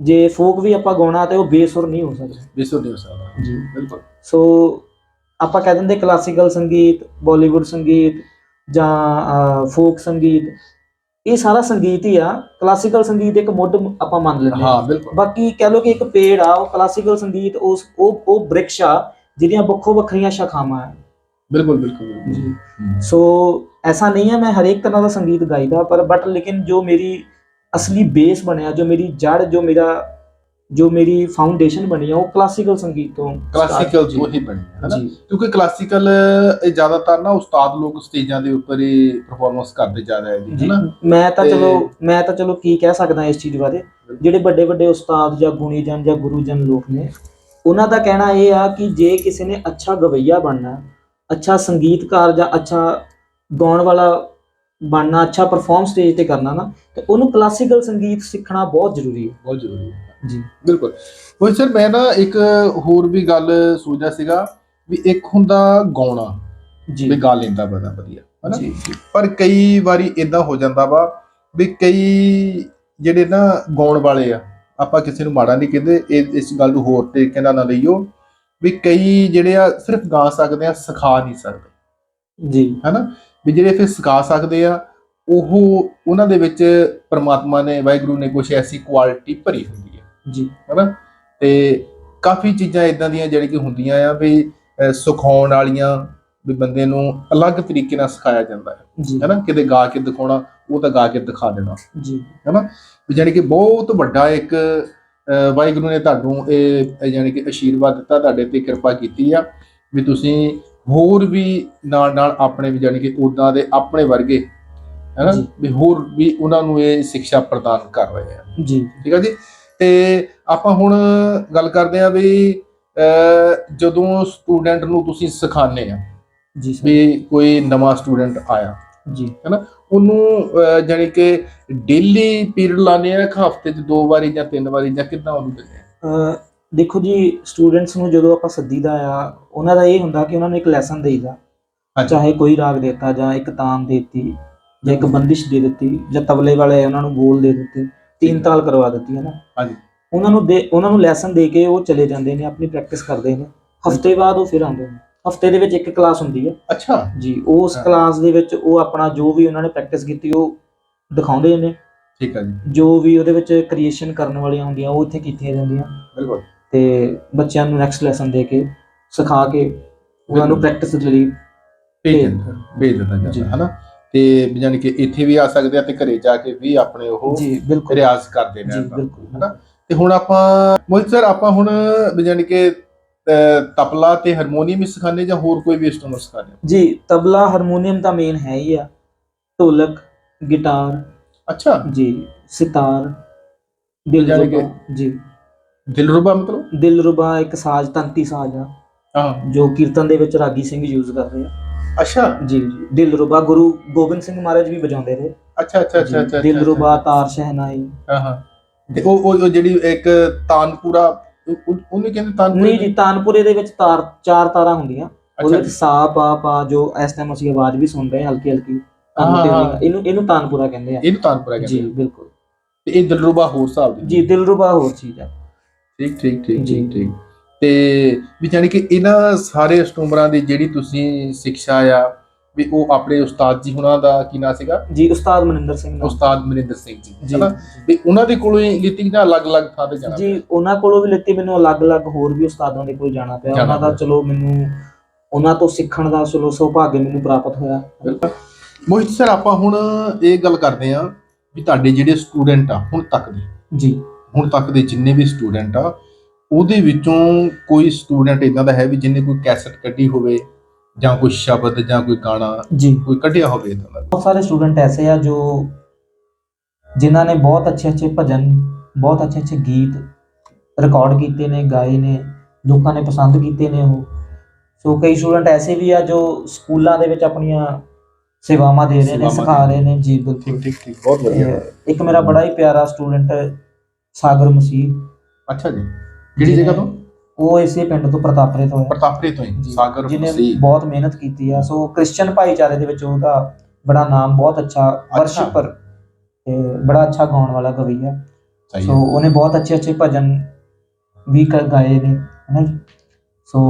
B: ਜੇ ਫੋਕ ਵੀ ਆਪਾਂ ਗਾਉਣਾ ਤੇ ਉਹ ਬੇਸੁਰ ਨਹੀਂ ਹੋ ਸਕਦਾ।
A: ਬਿਸੋ ਨਹੀਂ ਹੋ ਸਕਦਾ।
B: ਜੀ।
A: ਬਿਲਕੁਲ।
B: ਸੋ ਆਪਾਂ ਕਹਿ ਦਿੰਦੇ ਕਲਾਸੀਕਲ ਸੰਗੀਤ ਬਾਲੀਵੁੱਡ ਸੰਗੀਤ ਜਾਂ ਫੋਕ ਸੰਗੀਤ। ਇਹ ਸਾਰਾ ਸੰਗੀਤ ਹੀ ਆ ਕਲਾਸੀਕਲ ਸੰਗੀਤ ਇੱਕ ਮੁੱਢ ਆਪਾਂ ਮੰਨ ਲੈਂਦੇ
A: ਹਾਂ ਬਿਲਕੁਲ
B: ਬਾਕੀ ਕਹਿ ਲਓ ਕਿ ਇੱਕ ਪੇੜ ਆ ਉਹ ਕਲਾਸੀਕਲ ਸੰਗੀਤ ਉਸ ਉਹ ਉਹ ਬ੍ਰਿਕਸ਼ ਆ ਜਿਹਦੀਆਂ ਵੱਖੋ ਵੱਖਰੀਆਂ ਸ਼ਾਖਾਵਾਂ ਆ
A: ਬਿਲਕੁਲ ਬਿਲਕੁਲ।
B: ਜੀ। ਸੋ ਐਸਾ ਨਹੀਂ ਹੈ ਮੈਂ ਹਰੇਕ ਤਰ੍ਹਾਂ ਦਾ ਸੰਗੀਤ ਗਾਈਦਾ ਪਰ ਬਟ ਲੇਕਿਨ ਜੋ ਮੇਰੀ ਅਸਲੀ ਬੇਸ ਬਣਿਆ ਜੋ ਮੇਰੀ ਜੜ ਜੋ ਮੇਰਾ ਜੋ ਮੇਰੀ ਫਾਊਂਡੇਸ਼ਨ ਬਣੀ ਆ ਉਹ ਕਲਾਸੀਕਲ ਸੰਗੀਤ ਤੋਂ
A: ਕਲਾਸੀਕਲ ਤੋਂ ਹੀ ਬਣੀ ਹੈ ਨਾ ਕਿਉਂਕਿ ਕਲਾਸੀਕਲ ਇਹ ਜ਼ਿਆਦਾਤਰ ਨਾ ਉਸਤਾਦ ਲੋਕ ਸਟੇਜਾਂ ਦੇ ਉੱਪਰ ਹੀ ਪਰਫਾਰਮੈਂਸ ਕਰਦੇ ਜ਼ਿਆਦਾ ਹੈ ਜੀ। ਹੈਨਾ?
B: ਮੈਂ ਤਾਂ
A: ਤੇ-
B: ਚਲੋ ਮੈਂ ਤਾਂ ਚਲੋ ਕੀ ਕਹਿ ਸਕਦਾ ਇਸ ਚੀਜ਼ ਬਾਰੇ? ਜਿਹੜੇ ਵੱਡੇ ਵੱਡੇ ਉਸਤਾਦ ਜਾਂ ਗੁਣੀ ਜਨ ਜਾਂ ਗੁਰੂ ਜਨ ਲੋਕ ਨੇ ਉਹਨਾਂ ਦਾ ਕਹਿਣਾ ਇਹ ਆ ਕਿ ਜੇ ਕਿਸੇ ਨੇ ਅੱਛਾ ਗਵਈਆ ਬਣਨਾ ਅੱਛਾ ਸੰਗੀਤਕਾਰ ਜਾਂ ਅੱਛਾ ਗਾਉਣ ਵਾਲਾ ਬਣਨਾ ਅੱਛਾ ਪਰਫਾਰਮ ਸਟੇਜ ਤੇ ਕਰਨਾ ਨਾ ਤੇ ਉਹਨੂੰ ਕਲਾਸੀਕਲ ਸੰਗੀਤ ਸਿੱਖਣਾ ਬਹੁਤ ਜ਼ਰੂਰੀ ਹੈ।
A: ਬਹੁਤ ਜ਼ਰੂਰੀ ਹੈ।
B: ਜੀ।
A: ਬਿਲਕੁਲ। ਉਹ ਸਰ ਮੈਂ ਨਾ ਇੱਕ ਹੋਰ ਵੀ ਗੱਲ ਸੋਚਿਆ ਸੀਗਾ ਵੀ ਇੱਕ ਹੁੰਦਾ ਗਾਉਣਾ
B: ਜੀ।
A: ਵੀ ਗਾ ਲੈਂਦਾ ਬੜਾ ਵਧੀਆ ਹੈਨਾ?
B: ਜੀ ਜੀ,
A: ਪਰ ਕਈ ਵਾਰੀ ਇਦਾਂ ਹੋ ਜਾਂਦਾ ਵਾ ਵੀ ਕਈ ਜਿਹੜੇ ਨਾ ਗਾਉਣ ਵਾਲੇ ਆ ਆਪਾਂ ਕਿਸੇ ਨੂੰ ਮਾੜਾ ਨਹੀਂ ਕਹਿੰਦੇ ਇਹ ਇਸ ਗੱਲ ਨੂੰ ਹੋਰ ਤਰੀਕੇ ਨਾਲ ਨਾ ਲਈਓ ਵੀ ਕਈ ਜਿਹੜੇ ਆ ਸਿਰਫ ਗਾ ਸਕਦੇ ਆ ਸਿਖਾ ਨਹੀਂ ਸਕਦੇ।
B: ਜੀ।
A: ਹੈਨਾ? ਵੀ ਜਿਹੜੇ ਫਿਰ ਸਿਖਾ ਸਕਦੇ ਆ ਉਹ ਉਹਨਾਂ ਦੇ ਵਿੱਚ ਪ੍ਰਮਾਤਮਾ ਨੇ ਵਾਹਿਗੁਰੂ ਨੇ ਕੁਝ ਐਸੀ ਕੁਆਲਿਟੀ ਭਰੀ ਹੁੰਦੀ ਹੈ
B: ਜੀ।
A: ਹੈਨਾ? ਤੇ ਕਾਫੀ ਚੀਜ਼ਾਂ ਇਦਾਂ ਦੀਆਂ ਜਿਹੜੀ ਕਿ ਹੁੰਦੀਆਂ ਆ ਵੀ ਸਿਖਾਉਣ ਵਾਲੀਆਂ ਵੀ ਬੰਦੇ ਨੂੰ ਅਲੱਗ ਤਰੀਕੇ ਨਾਲ ਸਿਖਾਇਆ ਜਾਂਦਾ ਹੈ। ਹੈਨਾ? ਕਿਤੇ ਗਾ ਕੇ ਦਿਖਾਉਣਾ ਉਹ ਤਾਂ ਗਾ ਕੇ ਦਿਖਾ ਦੇਣਾ।
B: ਜੀ।
A: ਵੀ ਜਾਣੀ ਕਿ ਬਹੁਤ ਵੱਡਾ ਇੱਕ ਵਾਹਿਗੁਰੂ ਨੇ ਤੁਹਾਨੂੰ ਇਹ ਜਾਣੀ ਕਿ ਆਸ਼ੀਰਵਾਦ ਦਿੱਤਾ ਤੁਹਾਡੇ ਤੇ ਕਿਰਪਾ ਕੀਤੀ ਆ ਵੀ ਤੁਸੀਂ ਹੋਰ ਵੀ ਨਾਲ ਨਾਲ ਆਪਣੇ ਵੀ ਜਾਣੀ ਕਿ ਉਦਾਂ ਦੇ ਆਪਣੇ ਵਰਗੇ ਹੈਨਾ। ਵੀ ਹੋਰ ਵੀ ਉਹਨਾਂ ਨੂੰ ਇਹ ਸਿੱਖਿਆ ਪ੍ਰਦਾਨ ਕਰ ਰਹੇ ਆ।
B: ਜੀ।
A: ਠੀਕ ਆ ਜੀ? ਤੇ ਆਪਾਂ ਹੁਣ ਗੱਲ ਕਰਦੇ ਆ ਵੀ ਜਦੋਂ ਸਟੂਡੈਂਟ ਨੂੰ ਤੁਸੀਂ ਸਿਖਾਉਂਦੇ ਆ
B: ਜੀ ਸਰ
A: ਵੀ ਕੋਈ ਨਵਾਂ ਸਟੂਡੈਂਟ ਆਇਆ।
B: ਜੀ।
A: ਉਹਨੂੰ ਅਹ, ਜਾਣੀ ਕਿ ਡੇਲੀ ਪੀਰੀਅਡ ਲਾਣੇ ਆ ਕਿ ਹਫ਼ਤੇ 'ਚ ਦੋ ਵਾਰੀ ਜਾਂ ਤਿੰਨ ਵਾਰੀ ਜਾਂ ਕਿੱਦਾਂ ਉਹਨੂੰ ਦਿੰਦੇ ਆ?
B: ਦੇਖੋ ਜੀ ਸਟੂਡੈਂਟਸ ਨੂੰ ਜਦੋਂ ਆਪਾਂ ਸੱਦੀਦਾ ਆ ਉਹਨਾਂ ਦਾ ਇਹ ਹੁੰਦਾ ਕਿ ਉਹਨਾਂ ਨੂੰ ਇੱਕ ਲੈਸਨ ਦੇਈਦਾ। ਚਾਹੇ ਕੋਈ ਰਾਗ ਦੇਤਾ ਜਾਂ ਇੱਕ ਤਾਮ ਦੇਤੀ ਜਾਂ ਇੱਕ ਬੰਦਿਸ਼ ਦੇ ਦਿੱਤੀ ਜਾਂ ਤਬਲੇ ਵਾਲੇ ਉਹਨਾਂ ਨੂੰ ਬੋਲ ਦੇ ਦਿੱਤੇ। ਤਿੰਨ ਤਾਲ ਕਰਵਾ ਦਿੱਤੀ ਹੈ ਨਾ।
A: ਹਾਂਜੀ।
B: ਉਹਨਾਂ ਨੂੰ ਦੇ ਉਹਨਾਂ ਨੂੰ ਲੈਸਨ ਦੇ ਕੇ ਉਹ ਚਲੇ ਜਾਂਦੇ ਨੇ ਆਪਣੀ ਪ੍ਰੈਕਟਿਸ ਕਰਦੇ ਨੇ। ਹਫ਼ਤੇ ਬਾਅਦ ਉਹ ਫਿਰ ਆਉਂਦੇ ਨੇ। ਹਫ਼ਤੇ ਦੇ ਵਿੱਚ ਇੱਕ ਕਲਾਸ ਹੁੰਦੀ ਹੈ।
A: ਅੱਛਾ।
B: ਜੀ ਉਸ
A: ਹਾਂ।
B: ਕਲਾਸ ਦੇ ਵਿੱਚ ਉਹ ਆਪਣਾ ਜੋ ਵੀ ਉਹਨਾਂ ਨੇ ਪ੍ਰੈਕਟਿਸ ਕੀਤੀ ਉਹ ਦਿਖਾਉਂਦੇ ਨੇ।
A: ਠੀਕ ਆ ਜੀ।
B: ਜੋ ਵੀ ਉਹਦੇ ਵਿੱਚ ਕ੍ਰੀਏਸ਼ਨ ਕਰਨ ਵਾਲੀਆਂ ਹੁੰਦੀਆਂ ਉਹ ਇੱਥੇ ਕੀਤੀਆਂ ਜਾਂਦੀਆਂ।
A: ਬਿਲਕੁਲ।
B: ਤੇ ਬੱਚਿਆਂ ਨੂੰ ਨੈਕਸਟ ਲੈਸਨ ਦੇ ਕੇ ਸਿਖਾ ਕੇ ਉਹਨਾਂ ਨੂੰ ਪ੍ਰੈਕਟਿਸ ਦੇ ਲਈ
A: ਭੇਜ ਦਿੱਤਾ। ਜਾਂਦਾ ਹਨਾ? ਤੇ ਯਾਨੀ ਕਿ ਇੱਥੇ ਵੀ ਆ ਸਕਦੇ ਆ ਤੇ ਘਰੇ ਜਾ ਕੇ ਵੀ ਆਪਣੇ ਉਹ
B: ਜੀ ਬਿਲਕੁਲ।
A: ਰਿਆਜ਼ ਕਰਦੇ ਨੇ
B: ਜੀ
A: ਆਪਾਂ।
B: ਬਿਲਕੁਲ
A: ਹਨਾ? ਤੇ ਹੁਣ ਆਪਾਂ ਮੋਹਿਤ ਸਰ ਆਪਾਂ ਹੁਣ ਯਾਨੀ ਕਿ ਤਬਲਾ ਤੇ ਹਾਰਮੋਨੀਅਮ ਹੀ ਸਿਖਾਉਂਦੇ ਜਾਂ ਹੋਰ ਕੋਈ ਵੀ ਇੰਸਟਰੂਮੈਂਟ ਸਿਖਾਉਂਦੇ ਹੋ?
B: ਜੀ ਤਬਲਾ ਹਾਰਮੋਨੀਅਮ ਤਾਂ ਮੇਨ ਹੈ ਹੀ ਆ। ਢੋਲਕ ਗਿਟਾਰ
A: ਅੱਛਾ।
B: ਜੀ ਸਿਤਾਰ ਦਿਲ
A: ਯਾਨੀ ਕਿ-
B: ਜੀ।
A: ਦਿਲਰੂਬਾ ਮਤਲਬ?
B: ਦਿਲਰੁਬਾ ਇੱਕ ਸਾਜ਼ ਤੰਤੀ ਸਾਜ਼ ਆ
A: ਹਾਂ।
B: ਜੋ ਕੀਰਤਨ ਦੇ ਵਿੱਚ ਰਾਗੀ ਸਿੰਘ ਯੂਜ਼ ਕਰਦੇ ਆ।
A: ਅੱਛਾ।
B: ਜੀ ਜੀ। ਦਿਲਰੁਬਾ ਗੁਰੂ ਗੋਬਿੰਦ ਸਿੰਘ ਮਹਾਰਾਜ ਵੀ ਵਜਾਉਂਦੇ ਰਹੇ।
A: ਅੱਛਾ ਅੱਛਾ ਅੱਛਾ ਅੱਛਾ
B: ਦਿਲਰੁਬਾ ਤਾਰ ਸ਼ਹਿਨਾਈ।
A: ਹਾਂ ਹਾਂ। ਤੇ ਉਹ ਉਹ ਜਿਹੜੀ ਇੱਕ ਤਾਨਪੂਰਾ ਉਹ- ਉਹ- ਉਹਨੂੰ ਕਹਿੰਦੇ ਤਾਨਪੂਰਾ
B: ਨਹੀਂ ਜੀ ਤਾਨਪੁਰੇ ਦੇ ਵਿੱਚ ਤਾਰ ਚਾਰ ਤਾਰਾਂ ਹੁੰਦੀਆਂ। ਉਹਦੇ ਵਿੱਚ ਸਾ ਪਾ ਪਾ ਜੋ ਇਸ ਟਾਈਮ ਅਸੀਂ ਆਵਾਜ਼ ਵੀ ਸੁਣ ਰਹੇ ਹਾਂ ਹਲਕੀ ਹਲਕੀ। ਇਹਨੂੰ ਇਹਨੂੰ ਤਾਨਪੁਰਾ ਕਹਿੰਦੇ ਆ।
A: ਇਹਨੂੰ ਤਾਨਪੂਰਾ
B: ਜੀ
A: ਕਹਿੰਦੇ ਆ।
B: ਬਿਲਕੁਲ।
A: ਤੇ ਇਹ ਦਿਲਰੂਬਾ ਹੋਰ ਹਿਸਾਬ ਦੀ
B: ਜੀ ਦਿਲਰੁਬਾ ਹੋਰ ਚੀਜ਼ ਆ।
A: ਠੀਕ ਠੀਕ ਠੀਕ
B: ਜੀ।
A: ਠੀਕ ਠੀਕ। ਤੇ ਵੀ ਜਾਨੀ ਕਿ ਇਹਨਾਂ ਸਾਰੇ ਸਟੂਮਰਾਂ ਦੀ ਜਿਹੜੀ ਤੁਸੀਂ ਸਿੱਖਿਆ ਆ ਵੀ ਉਹ ਆਪਣੇ ਉਸਤਾਦ ਜੀ ਹੁਣਾਂ ਦਾ ਕੀ ਨਾਂ ਸੀਗਾ?
B: ਜੀ ਉਸਤਾਦ ਮਨਿੰਦਰ ਸਿੰਘ ਨਾਲ
A: ਉਸਤਾਦ ਮਨਿੰਦਰ ਸਿੰਘ ਜੀ ਹਨਾ? ਵੀ ਉਹਨਾਂ ਦੇ ਕੋਲੋਂ ਹੀ ਲਿੱਤੀ ਜਾਂ ਅਲੱਗ-ਅਲੱਗ ਥਾਂ ਤੇ ਜਾਣਾ
B: ਜੀ ਉਹਨਾਂ ਕੋਲੋਂ ਵੀ ਲਿੱਤੀ ਮੈਨੂੰ ਅਲੱਗ-ਅਲੱਗ ਹੋਰ ਵੀ ਉਸਤਾਦਾਂ ਦੇ ਕੋਲ ਜਾਣਾ ਪਿਆ। ਉਹਨਾਂ ਦਾ। ਚਲੋ ਮੈਨੂੰ ਉਹਨਾਂ ਤੋਂ ਸਿੱਖਣ ਦਾ ਚਲੋ ਸੁਭਾਗ ਮੈਨੂੰ ਪ੍ਰਾਪਤ ਹੋਇਆ।
A: ਬਿਲਕੁਲ। ਮੋਹਿਤ ਸਰ ਆਪਾਂ ਹੁਣ ਇਹ ਗੱਲ ਕਰਦੇ ਆ ਵੀ ਤੁਹਾਡੇ ਜਿਹੜੇ ਸਟੂਡੈਂਟ ਆ ਹੁਣ ਤੱਕ ਦੇ।
B: ਜੀ।
A: ਹੁਣ ਤੱਕ ਦੇ ਜਿੰਨੇ ਵੀ ਸਟੂਡੈਂਟ ਆ ਉਹਦੇ ਵਿੱਚੋਂ ਕੋਈ ਸਟੂਡੈਂਟ ਇਦਾਂ ਦਾ ਹੈ ਵੀ ਜਿਹਨੇ ਕੋਈ ਕੈਸਟ ਕੱਢੀ ਹੋਵੇ ਜਾਂ ਕੋਈ ਸ਼ਬਦ ਜਾਂ ਕੋਈ ਗਾਣਾ
B: ਜੀ।
A: ਕੋਈ ਕੱਢਿਆ ਹੋਵੇ ਇਦਾਂ ਦਾ।
B: ਬਹੁਤ ਸਾਰੇ ਸਟੂਡੈਂਟ ਐਸੇ ਆ ਜੋ ਜਿਨ੍ਹਾਂ ਨੇ ਬਹੁਤ ਅੱਛੇ ਅੱਛੇ ਭਜਨ ਬਹੁਤ ਅੱਛੇ ਅੱਛੇ ਗੀਤ ਰਿਕਾਰਡ ਕੀਤੇ ਨੇ ਗਾਏ ਨੇ ਲੋਕਾਂ ਨੇ ਪਸੰਦ ਕੀਤੇ ਨੇ ਉਹ। ਸੋ ਕਈ ਸਟੂਡੈਂਟ ਐਸੇ ਵੀ ਆ ਜੋ ਸਕੂਲਾਂ ਦੇ ਵਿੱਚ ਆਪਣੀਆਂ ਸੇਵਾਵਾਂ ਦੇ ਰਹੇ ਨੇ ਸਿਖਾ ਰਹੇ ਨੇ। ਜੀ ਬਿਲਕੁਲ।
A: ਠੀਕ ਠੀਕ ਬਹੁਤ ਵਧੀਆ।
B: ਇੱਕ ਮੇਰਾ ਬੜਾ ਹੀ ਪਿਆਰਾ ਸਟੂਡੈਂਟ ਸਾਗਰ ਮਸੀਹ।
A: ਅੱਛਾ ਜੀ। ਕਿਹੜੀ ਜਗ੍ਹਾ ਤੋਂ?
B: ਉਹ ਇਸੇ ਪਿੰਡ ਤੋਂ ਪ੍ਰਤਾਪਰੇ ਤੋਂ ਹੈ
A: ਪ੍ਰਤਾਪਰੇ ਤੋਂ ਹੀ ਸਾਗਰ
B: ਜਿਹਨੇ
A: ਮਸੀਹ
B: ਬਹੁਤ ਮਿਹਨਤ ਕੀਤੀ ਆ। ਸੋ ਕ੍ਰਿਸਚੀਅਨ ਭਾਈਚਾਰੇ ਦੇ ਵਿੱਚ ਉਹਦਾ ਬੜਾ ਨਾਮ ਬਹੁਤ ਅੱਛਾ ਵਰਸ਼ਿਪਰ ਤੇ ਬੜਾ ਅੱਛਾ ਗਾਉਣ ਵਾਲਾ ਕਵੀ ਆ।
A: ਸਹੀ
B: ਸੋ
A: ਹੈ।
B: ਉਹਨੇ ਬਹੁਤ ਅੱਛੇ ਅੱਛੇ ਭਜਨ ਵੀ ਕ- ਗਾਏ ਨੇ ਹਨਾ ਜੀ। ਸੋ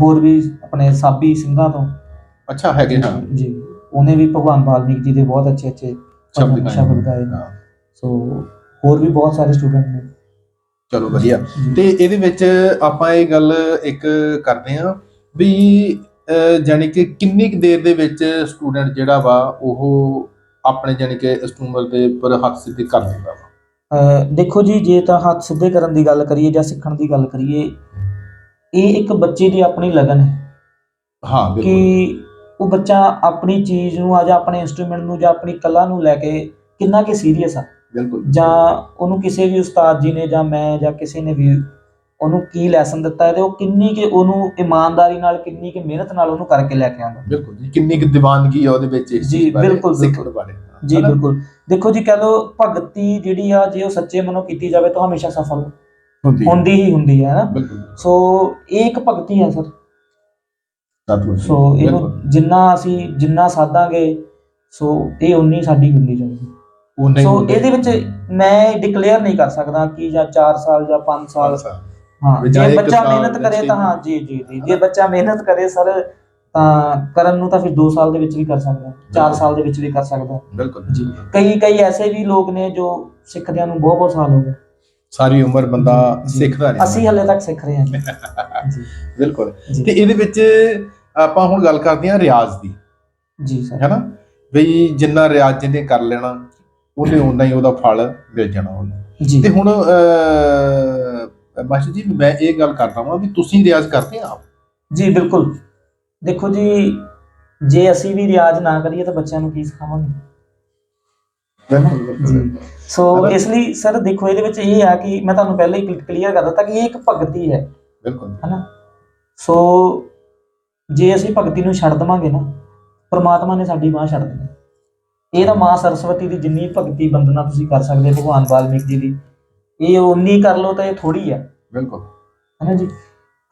B: ਹੋਰ ਵੀ ਆਪਣੇ ਸਾਬੀ ਸਿੰਘਾਂ ਤੋਂ
A: ਅੱਛਾ ਹੈਗੇ ਹਾਂ।
B: ਜੀ। ਉਹਨੇ ਵੀ ਭਗਵਾਨ ਵਾਲਮੀਕ ਜੀ ਦੇ ਬਹੁਤ ਅੱਛੇ ਅੱਛੇ
A: ਸ਼ਬਦ ਗਾਏ
B: ਸ਼ਬਦ ਗਾਏ ਨੇ।
A: ਹਾਂ,
B: ਸੋ ਹੋਰ ਵੀ ਬਹੁਤ ਸਾਰੇ ਸਟੂਡੈਂਟ ਨੇ।
A: ਚਲੋ ਵਧੀਆ। ਤੇ ਇਹਦੇ ਵਿੱਚ ਆਪਾਂ ਇਹ ਗੱਲ ਇੱਕ ਕਰਦੇ ਹਾਂ ਵੀ ਜਾਣੀ ਕਿ ਕਿੰਨੀ ਕੁ ਦੇਰ ਦੇ ਵਿੱਚ ਸਟੂਡੈਂਟ ਜਿਹੜਾ ਵਾ ਉਹ ਆਪਣੇ ਜਾਣੀ ਕਿ ਸਟੂਮਰ ਦੇ ਉੱਪਰ ਹੱਥ ਸਿੱਧੇ ਕਰ ਦਿੰਦਾ ਵਾ?
B: ਦੇਖੋ ਜੀ ਜੇ ਤਾਂ ਹੱਥ ਸਿੱਧੇ ਕਰਨ ਦੀ ਗੱਲ ਕਰੀਏ ਜਾਂ ਸਿੱਖਣ ਦੀ ਗੱਲ ਕਰੀਏ ਇਹ ਇੱਕ ਬੱਚੇ ਦੀ ਆਪਣੀ ਲਗਨ ਹੈ।
A: ਹਾਂ ਬਿਲਕੁਲ।
B: ਕਿ ਉਹ ਬੱਚਾ ਆਪਣੀ ਚੀਜ਼ ਨੂੰ ਆ ਜਾਂ ਆਪਣੇ ਇਨਸਟਰੂਮੈਂਟ ਨੂੰ ਜਾਂ ਆਪਣੀ ਕਲਾ ਨੂੰ ਲੈ ਕੇ ਕਿੰਨਾ ਕਿ ਸੀਰੀਅਸ ਆ।
A: ਬਿਲਕੁਲ।
B: ਜਾਂ ਉਹਨੂੰ ਕਿਸੇ ਵੀ ਉਸਤਾਦ ਜੀ ਨੇ ਜਾਂ ਮੈਂ ਜਾਂ ਕਿਸੇ ਨੇ ਵੀ ਉਹਨੂੰ ਕੀ ਲੈਸਨ ਦਿੱਤਾ ਹੈ ਤੇ ਉਹ ਕਿੰਨੀ ਕਿ ਉਹਨੂੰ ਇਮਾਨਦਾਰੀ ਨਾਲ ਕਿੰਨੀ ਕਿ ਮਿਹਨਤ ਨਾਲ ਉਹਨੂੰ ਕਰਕੇ ਲੈ ਕੇ ਆਉਂਦਾ।
A: ਬਿਲਕੁਲ ਜੀ। ਕਿੰਨੀ ਕੁ ਦੀਵਾਨਗੀ ਆ ਉਹਦੇ ਵਿੱਚ ਇਸ
B: ਜੀ, ਬਿਲਕੁਲ,
A: ਸਿੱਖਣ। ਬਾਰੇ।
B: ਜੀ? ਬਿਲਕੁਲ। ਦੇਖੋ ਜੀ ਕਹ ਲੋ ਭਗਤੀ ਜਿਹੜੀ ਆ ਜੇ ਉਹ ਸੱਚੇ ਮਨੋਂ ਕੀਤੀ ਜਾਵੇ ਤਾਂ ਹਮੇਸ਼ਾ ਸਫਲ
A: ਹੁੰਦੀ ਹੈ।
B: ਹੁੰਦੀ ਹੀ ਹੁੰਦੀ ਹੈ ਨਾ ਸੋ ਇਹ ਇੱਕ ਭਗਤੀ ਹੈ ਸਰ। ਸੋ ਇਹਨੂੰ ਜਿੰਨਾ ਅਸੀਂ ਜਿੰਨਾ ਸਾਧਾਂਗੇ ਸੋ ਇਹ ਉਨੀ ਸਾਡੀ ਹੁੰਦੀ ਜਾਏਗੀ
A: ਉਹ ਨਹੀਂ
B: ਸੋ ਇਹਦੇ ਵਿੱਚ ਮੈਂ ਡਿਕਲੇਅਰ ਨਹੀਂ ਕਰ ਸਕਦਾ ਕਿ ਜਾਂ 4 ਸਾਲ ਜਾਂ 5 ਸਾਲ। ਹਾਂ
A: ਵੀ
B: ਜੇ
A: ਜਾਂ ਇੱਕ
B: ਬੱਚਾ
A: ਸਾਲ
B: ਮਿਹਨਤ ਕਰੇ ਤਾਂ ਹਾਂ ਜੀ ਜੀ ਜੀ। ਜੇ ਬੱਚਾ ਮਿਹਨਤ ਕਰੇ ਸਰ ਤਾਂ ਕਰਨ ਨੂੰ ਤਾਂ ਫਿਰ 2 ਸਾਲ ਦੇ ਵਿੱਚ ਵੀ ਕਰ ਸਕਦਾ। 4
A: ਬਿਲਕੁਲ।
B: ਸਾਲ ਦੇ ਵਿੱਚ ਵੀ ਕਰ ਸਕਦਾ।
A: ਬਿਲਕੁਲ।
B: ਜੀ। ਕਈ ਕਈ ਐਸੇ ਵੀ ਲੋਕ ਨੇ ਜੋ ਸਿੱਖਦਿਆਂ ਨੂੰ ਬਹੁਤ ਬਹੁਤ ਸਾਲ ਹੋ ਗਏ।
A: ਸਾਰੀ ਉਮਰ ਬੰਦਾ
B: ਜੀ।
A: ਸਿੱਖਦਾ ਨਹੀਂ
B: ਅਸੀਂ ਹਲੇ ਤੱਕ ਸਿੱਖ ਰਹੇ ਹਾਂ ਜੀ। ਜੀ।
A: ਬਿਲਕੁਲ।
B: ਜੀ।
A: ਤੇ ਇਹਦੇ ਵਿੱਚ ਆਪਾਂ ਹੁਣ ਗੱਲ ਕਰਦੇ ਹਾਂ ਰਿਆਜ਼ ਦੀ।
B: ਜੀ ਸਰ।
A: ਹੈਨਾ? ਬਈ ਜਿੰਨਾ ਰਿਆਜ਼ ਜਿਹਨੇ ਕਰ ਲੈਣਾ ਉਹਨੇ ਉਨਾ ਹੀ ਉਹਦਾ ਫਲ ਮਿਲ ਜਾਣਾ ਉਹਨੂੰ।
B: ਜੀ।
A: ਤੇ ਹੁਣ ਮਾਸਟਰ ਜੀ ਮੈਂ ਇਹ ਗੱਲ ਕਰਦਾ ਹਾਂ ਵੀ ਤੁਸੀਂ ਰਿਆਜ਼ ਕਰਦੇ ਆਪ।
B: ਜੀ ਬਿਲਕੁਲ। ਦੇਖੋ ਜੀ ਜੇ ਅਸੀਂ ਵੀ ਰਿਆਜ਼ ਨਾ ਕਰੀਏ ਤਾਂ ਬੱਚਿਆਂ ਨੂੰ ਕੀ ਸਿਖਾਵਾਂਗੇ? ਜੀ। ਸੋ? ਇਸ ਲਈ ਸਰ ਦੇਖੋ ਇਹਦੇ ਵਿੱਚ ਇਹ ਆ ਕਿ ਮੈਂ ਤੁਹਾਨੂੰ ਪਹਿਲਾਂ ਹੀ ਕਲੀਅਰ ਕਰ ਦਿੱਤਾ ਕਿ ਇਹ ਇੱਕ ਭਗਤੀ ਹੈ।
A: ਬਿਲਕੁਲ।
B: ਹਨਾ? ਸੋ ਜੇ ਅਸੀਂ ਭਗਤੀ ਨੂੰ ਛੱਡ ਦਵਾਂਗੇ ਨਾ ਪ੍ਰਮਾਤਮਾ ਨੇ ਸਾਡੀ ਬਾਹ ਛੱਡ ਦੇਣੀ ਇਹ ਤਾਂ ਮਾਂ ਸਰਸਵਤੀ ਦੀ ਜਿੰਨੀ ਭਗਤੀ ਬੰਦਨਾ ਤੁਸੀਂ ਕਰ ਸਕਦੇ ਹੋ ਭਗਵਾਨ ਵਾਲਮੀਕ ਜੀ ਦੀ। ਇਹ ਉਨੀ ਕਰ ਲਓ ਤਾਂ ਇਹ ਥੋੜੀ ਆ।
A: ਬਿਲਕੁਲ।
B: ਹੈ ਜੀ?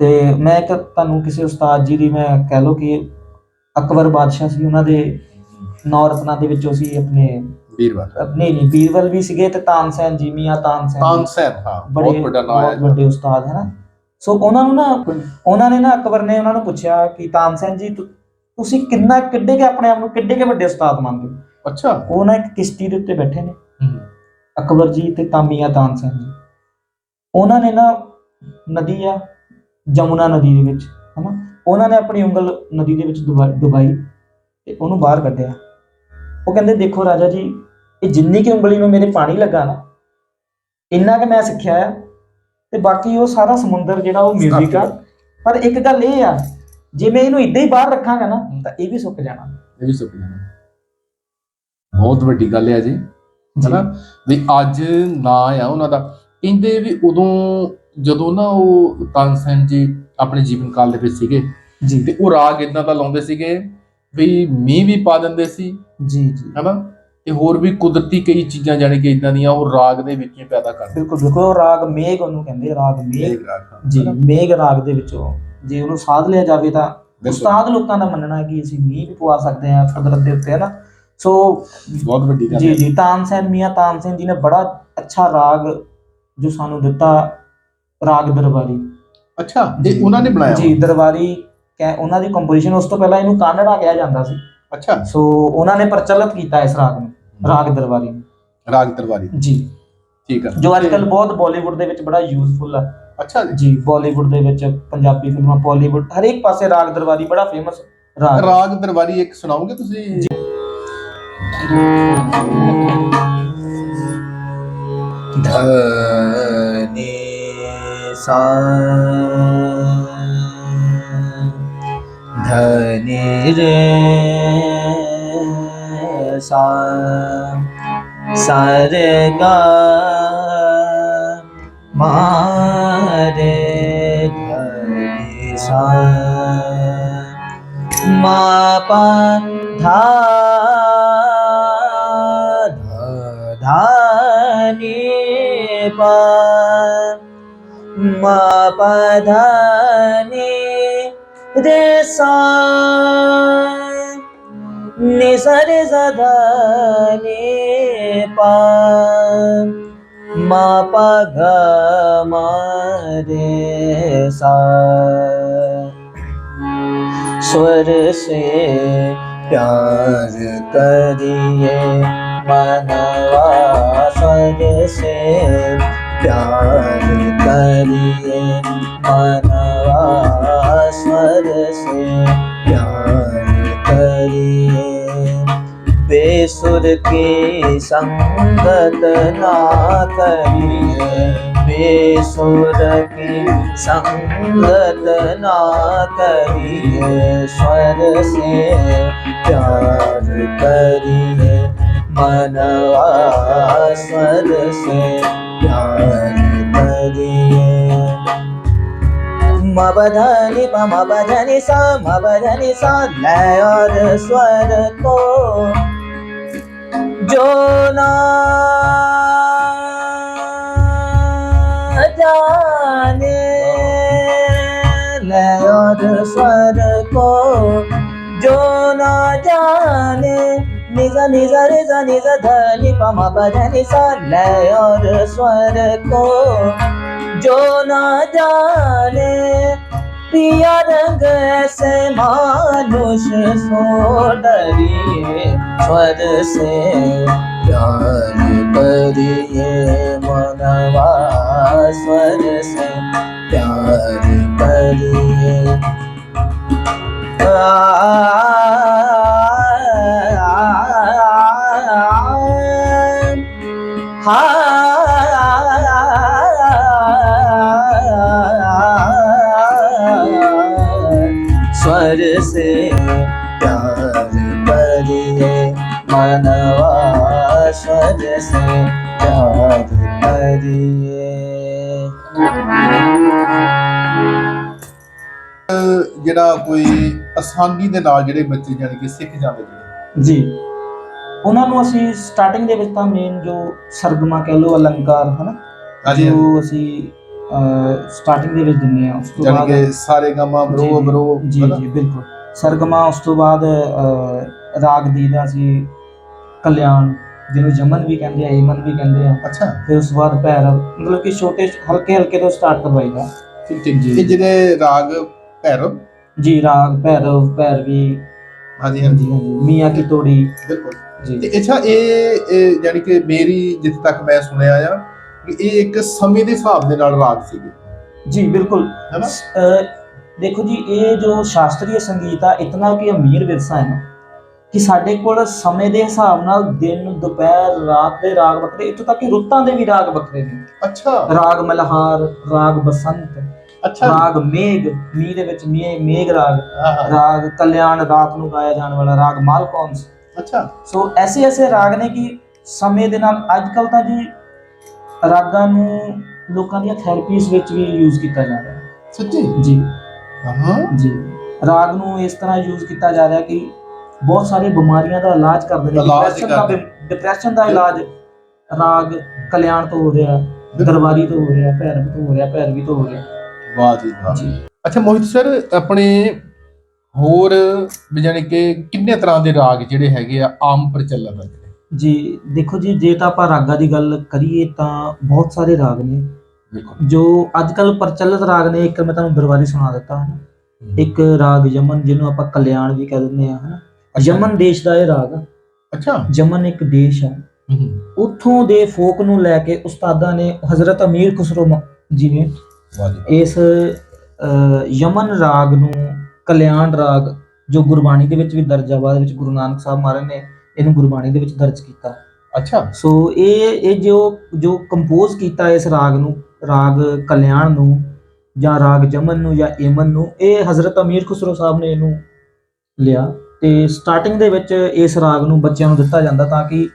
B: ਤੇ ਮੈਂ ਇੱਕ ਤੁਹਾਨੂੰ ਕਿਸੇ ਉਸਤਾਦ ਜੀ ਦੀ ਮੈਂ ਕਹਿ ਲਓ ਕਿ ਅਕਬਰ ਬਾਦਸ਼ਾਹ ਸੀ ਉਹਨਾਂ ਦੇ ਨੌ ਰਤਨਾਂ ਦੇ ਵਿੱਚੋਂ ਸੀ ਆਪਣੇ
A: ਵੀਰਵਾਰ
B: ਨਹੀਂ ਨਹੀਂ ਬੀਰਬਲ ਵੀ ਸੀਗੇ ਤੇ ਤਾਨਸੈਨ ਜੀ ਮੀਆਂ ਤਾਨਸੈਨ।
A: ਤਾਨਸੈਨ ਹਾਂ ਬਹੁਤ ਵੱਡਾ ਨਾਮ ਹੈ
B: ਵੱਡੇ ਉਸਤਾਦ ਹੈ ਨਾ ਸੋ ਉਹਨਾਂ ਨੂੰ ਨਾ ਉਹਨਾਂ ਨੇ ਨਾ ਅਕਬਰ ਨੇ ਉਹਨਾਂ ਨੂੰ ਪੁੱਛਿਆ ਕਿ ਤਾਨਸੈਨ ਜੀ ਤੁਸੀਂ ਕਿੰਨਾ ਕਿੱਡੇ ਕੇ ਆਪਣੇ ਆਪ ਨੂੰ ਕਿੱਡੇ ਕੇ ਵੱਡੇ ਉਸਤਾਦ ਮੰਨਦੇ ਹੋ?
A: ਅੱਛਾ।
B: ਉਹ ਨਾ ਇੱਕ ਕਿਸ਼ਤੀ ਦੇ ਉੱਤੇ ਬੈਠੇ ਨੇ। ਅਕਬਰ ਜੀ ਤੇ ਤਾਮੀਆਂ ਤਾਨਸੈਨ ਜੀ। ਉਹਨਾਂ ਨੇ ਨਾ ਨਦੀ ਆ ਜਮੁਨਾ ਨਦੀ ਦੇ ਵਿੱਚ ਹਨਾ? ਉਹਨਾਂ ਨੇ ਆਪਣੀ ਉਂਗਲ ਨਦੀ ਦੇ ਵਿੱਚ ਡੁਬਾਈ ਤੇ ਉਹਨੂੰ ਬਾਹਰ ਕੱਢਿਆ। ਉਹ ਕਹਿੰਦੇ ਦੇਖੋ ਰਾਜਾ ਜੀ ਇਹ ਜਿੰਨੀ ਕਿ ਉਂਗਲੀ ਨੂੰ ਮੇਰੇ ਪਾਣੀ ਲੱਗਾ ਨਾ ਇੰਨਾ ਕਿ ਮੈਂ ਸਿੱਖਿਆ ਆ ਤੇ ਬਾਕੀ ਉਹ ਸਾਰਾ ਸਮੁੰਦਰ ਜਿਹੜਾ ਉਹ ਮਿਊਜ਼ਿਕ ਆ। ਪਰ ਇੱਕ ਗੱਲ ਇਹ ਆ ਜੇ ਮੈਂ ਇਹਨੂੰ ਇਦਾਂ ਹੀ ਬਾਹਰ ਰੱਖਾਂਗਾ ਨਾ ਤਾਂ ਇਹ ਵੀ ਸੁੱਕ ਜਾਣਾ।
A: ਇਹ ਵੀ ਸੁੱਕ ਜਾਣਾ। ਬਹੁਤ ਵੱਡੀ ਗੱਲ ਹੈ ਜੀ ਹਨਾ? ਵੀ ਅੱਜ ਨਾ ਆ ਉਹਨਾਂ ਦਾ। ਕਹਿੰਦੇ ਵੀ ਉਦੋਂ ਜਦੋਂ ਨਾ ਉਹ ਤਾਨਸੈਨ ਜੀ ਆਪਣੇ ਜੀਵਨ ਕਾਲ ਦੇ ਵਿੱਚ ਸੀਗੇ
B: ਜੀ।
A: ਤੇ ਉਹ ਰਾਗ ਇਦਾਂ ਦਾ ਲਾਉਂਦੇ ਸੀਗੇ ਵੀ ਮੀਂਹ ਵੀ ਪਾ ਦਿੰਦੇ ਸੀ
B: ਜੀ ਜੀ।
A: ਹਨਾ? ਤੇ ਹੋਰ ਵੀ ਕੁਦਰਤੀ ਕਈ ਚੀਜ਼ਾਂ ਜਾਣੀ ਕਿ ਇਦਾਂ ਦੀਆਂ ਉਹ ਰਾਗ ਦੇ ਵਿੱਚ ਹੀ ਪੈਦਾ ਕਰਦੇ।
B: ਬਿਲਕੁਲ ਬਿਲਕੁਲ। ਉਹ ਰਾਗ ਮੇਘ ਉਹਨੂੰ ਕਹਿੰਦੇ ਰਾਗ ਮੇਘ। ਜੀ ਮੇਘ ਰਾਗ ਦੇ ਵਿੱਚੋਂ ਜੇ ਉਹਨੂੰ ਸਾਧ ਲਿਆ ਜਾਵੇ ਤਾਂ ਉਸਤਾਦ ਲੋਕਾਂ ਦਾ ਮੰਨਣਾ ਹੈ ਕਿ ਅਸੀਂ ਮੀਂਹ ਵੀ ਪਵਾ ਸਕਦੇ ਹਾਂ ਕੁਦਰਤ ਦੇ ਉੱਤੇ ਹੈ ਨਾ ਸੋ
A: ਬਹੁਤ ਵੱਡੀ ਗੱਲ
B: ਜੀ
A: ਹੈ।
B: ਜੀ ਤਾਨਸੈਨ ਮੀਆਂ ਤਾਨਸੈਨ ਜੀ ਨੇ ਬੜਾ ਅੱਛਾ ਰਾਗ ਜੋ ਸਾਨੂੰ ਦਿੱਤਾ ਰਾਗ ਦਰਬਾਰੀ।
A: ਅੱਛਾ ਇਹ ਉਹਨਾਂ ਨੇ ਬਣਾਇਆ
B: ਜੀ ਦਰਬਾਰੀ ਕਹਿ- ਉਹਨਾਂ ਦੀ ਕੰਪੋਜੀਸ਼ਨ ਉਸ ਤੋਂ ਪਹਿਲਾਂ ਇਹਨੂੰ ਕਾਨੜਾ ਕਿਹਾ ਜਾਂਦਾ ਸੀ।
A: ਅੱਛਾ।
B: ਸੋ ਉਹਨਾਂ ਨੇ ਪ੍ਰਚਲਿਤ ਕੀਤਾ ਇਸ ਰਾਗ ਨੂੰ ਰਾਗ ਦਰਬਾਰੀ
A: ਰਾਗ ਦਰਬਾਰੀ।
B: ਜੀ।
A: ਠੀਕ ਆ।
B: ਜੋ ਅੱਜ ਕੱਲ ਬਹੁਤ ਬਾਲੀਵੁੱਡ ਦੇ ਵਿੱਚ ਬੜਾ ਯੂਜ਼ਫੁਲ ਆ।
A: ਅੱਛਾ। ਜੀ
B: ਬਾਲੀਵੁੱਡ ਦੇ ਵਿੱਚ ਪੰਜਾਬੀ ਫਿਲਮਾਂ ਬਾਲੀਵੁੱਡ ਹਰੇਕ ਪਾਸੇ ਰਾਗ ਦਰਬਾਰੀ ਬੜਾ ਫੇਮਸ ਰਾਗ। ਹੈ।
A: ਰਾਗ ਦਰਬਾਰੀ ਇੱਕ ਸੁਣਾਓਗੇ ਤੁਸੀਂ?
B: ਧਨੀ ਸਾ ਧਨੀ ਰੇ ਸਾ ਸਾਰੇ ਗਾ ਮਾਰੇ ਧਨੀ ਸਾ ਮਾ ਪਾ ਧਾ पा मा पधने रे सा नि सर सधने पा मा प घ मा रे सा स्वर से प्यार करिए मन प्यार करिए मनवा स्वर से प्यार करिए बेसुर की संगत ना करिए बेसुर की संगत ना करिए स्वर से प्यार करिए मनवा स्वर से प्यार करिए मबधनि पमबधनि सा मबधनि सा लय और स्वर को जो ना जाने लय और स्वर को निज निज रिज निज धनि पम बधनि सा लय और स्वर को जो ना जाने पिया रंग ऐसे मानुष सो डरिए स्वर से प्यार करिए मनवा स्वर से प्यार करिए स्वर से प्यार करिए मनवा स्वर से प्यार करिए
A: ਜਿਹੜਾ ਕੋਈ ਆਸਾਨੀ ਦੇ ਨਾਲ ਜਿਹੜੇ ਬੱਚੇ ਜਾਣੀ ਕਿ ਸਿੱਖ ਜਾਂਦੇ ਨੇ
B: ਜੀ ਉਹਨਾਂ ਨੂੰ ਅਸੀਂ ਸਟਾਰਟਿੰਗ ਦੇ ਵਿੱਚ ਤਾਂ ਮੇਨ ਜੋ ਸਰਗਮਾ ਕਹਿ ਲਓ ਅਲੰਕਾਰ ਹਨਾ
A: ਹਾਂਜੀ
B: ਜੋ ਅਸੀਂ ਸਟਾਰਟਿੰਗ ਦੇ ਵਿੱਚ ਦਿੰਦੇ ਆ ਉਸ ਤੋਂ ਬਾਅਦ
A: ਕਿ ਸਾਰੇ ਗਾਮਾ ਬਰੋ ਬਰੋ
B: ਜੀ? ਜੀ ਬਿਲਕੁਲ। ਸਰਗਮਾ ਉਸ ਤੋਂ ਬਾਅਦ ਅਹ, ਰਾਗ ਦੀ ਦਾ ਅਸੀਂ ਕਲਿਆਣ ਜਿਹਨੂੰ ਜਮਨ ਵੀ ਕਹਿੰਦੇ ਆ ਏਮਨ ਵੀ ਕਹਿੰਦੇ ਆ।
A: ਅੱਛਾ।
B: ਫਿਰ ਉਸ ਤੋਂ ਬਾਅਦ ਭੈਰਵ ਮਤਲਬ ਕਿ ਛੋਟੇ ਹਲਕੇ ਹਲਕੇ ਤੋਂ ਸਟਾਰਟ ਕਰਵਾਈਦਾ
A: ਠੀਕ ਠੀਕ ਜਿਹੜੇ ਰਾਗ ਭੈਰਵ
B: ਜੀ ਰਾਗ ਭੈਰਵ ਭੈਰਵੀ
A: ਹਾਂਜੀ ਹਾਂਜੀ।
B: ਹਾਂਜੀ ਮੀਆਂ ਕੀ ਤੋੜੀ।
A: ਬਿਲਕੁਲ। ਤੇ ਅੱਛਾ ਇਹ ਯਾਨੀ ਕਿ ਮੇਰੀ ਜਿੱਥੇ ਤੱਕ ਮੈਂ ਸੁਣਿਆ ਆ ਕਿ ਇਹ ਇੱਕ ਸਮੇਂ ਦੇ ਹਿਸਾਬ ਦੇ ਨਾਲ ਰਾਗ ਸੀਗੇ। ਜੀ
B: ਬਿਲਕੁਲ। ਦੇਖੋ ਜੀ ਇਹ ਜੋ ਸ਼ਾਸਤਰੀ ਸੰਗੀਤ ਆ ਇਤਨਾ ਕਿ ਅਮੀਰ ਵਿਰਸਾ ਹੈ ਨਾ ਕਿ ਸਾਡੇ ਕੋਲ ਸਮੇਂ ਦੇ ਹਿਸਾਬ ਨਾਲ ਦਿਨ ਦੁਪਹਿਰ ਰਾਤ ਦੇ ਰਾਗ ਵੱਖਰੇ ਇੱਥੋਂ ਤੱਕ ਕਿ ਰੁੱਤਾਂ ਦੇ ਵੀ ਰਾਗ ਵੱਖਰੇ ਨੇ।
A: ਅੱਛਾ।
B: ਰਾਗ ਮਲਹਾਰ ਰਾਗ ਬਸੰਤ
A: ਅੱਛਾ।
B: ਰਾਗ ਮੇਘ ਮੀਂਹ ਦੇ ਵਿੱਚ ਮੇਘ ਰਾਗ ਰਾਗ ਕਲਿਆਣ ਰਾਤ ਨੂੰ ਗਾਇਆ ਜਾਣ ਵਾਲਾ ਰਾਗ ਮਾਲਕੌਂਸ।
A: ਅੱਛਾ।
B: ਸੋ ਐਸੇ ਐਸੇ ਰਾਗ ਨੇ ਕਿ ਸਮੇਂ ਦੇ ਨਾਲ ਅੱਜ ਕੱਲ ਤਾਂ ਜੀ ਰਾਗਾਂ ਨੂੰ ਲੋਕਾਂ ਦੀਆਂ ਥੈਰੇਪੀਜ਼ ਵਿੱਚ ਵੀ ਯੂਜ਼ ਕੀਤਾ ਜਾ ਰਿਹਾ। ਹੈ
A: ਸੱਚੀ?
B: ਜੀ।
A: ਹਾਂ।
B: ਜੀ। ਰਾਗ ਨੂੰ ਇਸ ਤਰ੍ਹਾਂ ਯੂਜ਼ ਕੀਤਾ ਜਾ ਰਿਹਾ ਕਿ ਬਹੁਤ ਸਾਰੀ ਬਿਮਾਰੀਆਂ ਦਾ ਇਲਾਜ ਕਰਦੇ ਨੇ। ਡਿਪਰੈਸ਼ਨ ਦਾ। ਡਿਪਰੈਸ਼ਨ ਦਾ ਇਲਾਜ ਰਾਗ ਕਲਿਆਣ ਤੋਂ ਹੋ ਰਿਹਾ ਦਰਬਾਰੀ ਤੋਂ ਹੋ ਰਿਹਾ ਭੈਰਵ ਤੋਂ ਹੋ ਰਿਹਾ ਭੈਰਵੀ ਤੋਂ ਹੋ ਰਿਹਾ।
A: ਵਾਹ ਜੀ ਵਾਹ। ਅੱਛਾ ਮੋਹਿਤ ਸਰ ਆਪਣੇ ਹੋਰ ਵੀ ਜਾਣੀ ਕਿ ਕਿੰਨੇ ਤਰ੍ਹਾਂ ਦੇ ਰਾਗ ਜਿਹੜੇ ਹੈਗੇ ਆ ਆਮ ਪ੍ਰਚਲਿਤ ਜਿਹੜੇ?
B: ਜੀ ਦੇਖੋ ਜੀ ਜੇ ਤਾਂ ਆਪਾਂ ਰਾਗਾਂ ਦੀ ਗੱਲ ਕਰੀਏ ਤਾਂ ਬਹੁਤ ਸਾਰੇ ਰਾਗ ਨੇ। ਜੋ ਅੱਜ ਕੱਲ ਪ੍ਰਚਲਿਤ ਰਾਗ ਨੇ ਇੱਕ ਮੈਂ ਤੁਹਾਨੂੰ ਦਰਬਾਰੀ ਸੁਣਾ ਦਿੱਤਾ ਹੈ। ਇੱਕ ਰਾਗ ਯਮਨ ਜਿਹਨੂੰ ਆਪਾਂ ਕਲਿਆਣ ਵੀ ਕਹਿ ਦਿੰਦੇ ਆ ਹਨਾ? ਯਮਨ ਦੇਸ਼ ਦਾ ਇਹ ਰਾਗ
A: ਅੱਛਾ।
B: ਯਮਨ ਇੱਕ ਦੇਸ਼ ਹੈ ਉੱਥੋਂ ਦੇ ਫੋਕ ਨੂੰ ਲੈ ਕੇ ਉਸਤਾਦਾਂ ਨੇ ਹਜ਼ਰਤ ਅਮੀਰ ਖੁਸਰੋ ਜੀ। ਨੇ ਇਸ ਯਮਨ ਰਾਗ ਨੂੰ ਕਲਿਆਣ ਰਾਗ ਜੋ ਗੁਰਬਾਣੀ ਦੇ ਵਿੱਚ ਵੀ ਦਰਜ ਆ ਬਾਅਦ ਵਿੱਚ ਗੁਰੂ ਨਾਨਕ ਸਾਹਿਬ ਮਹਾਰਾਜ ਨੇ ਇਹਨੂੰ ਗੁਰਬਾਣੀ ਦੇ ਵਿੱਚ ਦਰਜ ਕੀਤਾ।
A: ਅੱਛਾ।
B: ਸੋ ਇਹ ਇਹ ਜੋ ਜੋ ਕੰਪੋਜ਼ ਕੀਤਾ ਇਸ ਰਾਗ ਨੂੰ ਰਾਗ ਕਲਿਆਣ ਨੂੰ ਜਾਂ ਰਾਗ ਜਮਨ ਨੂੰ ਜਾਂ ਏਮਨ ਨੂੰ ਇਹ ਹਜ਼ਰਤ ਅਮੀਰ ਖੁਸਰੋ ਸਾਹਿਬ ਨੇ ਇਹਨੂੰ ਲਿਆ। ਤੇ ਸਟਾਰਟਿੰਗ ਦੇ ਵਿੱਚ ਇਸ ਰਾਗ ਨੂੰ ਬੱਚਿਆਂ ਨੂੰ ਦਿੱਤਾ ਜਾਂਦਾ ਤਾਂ ਕਿ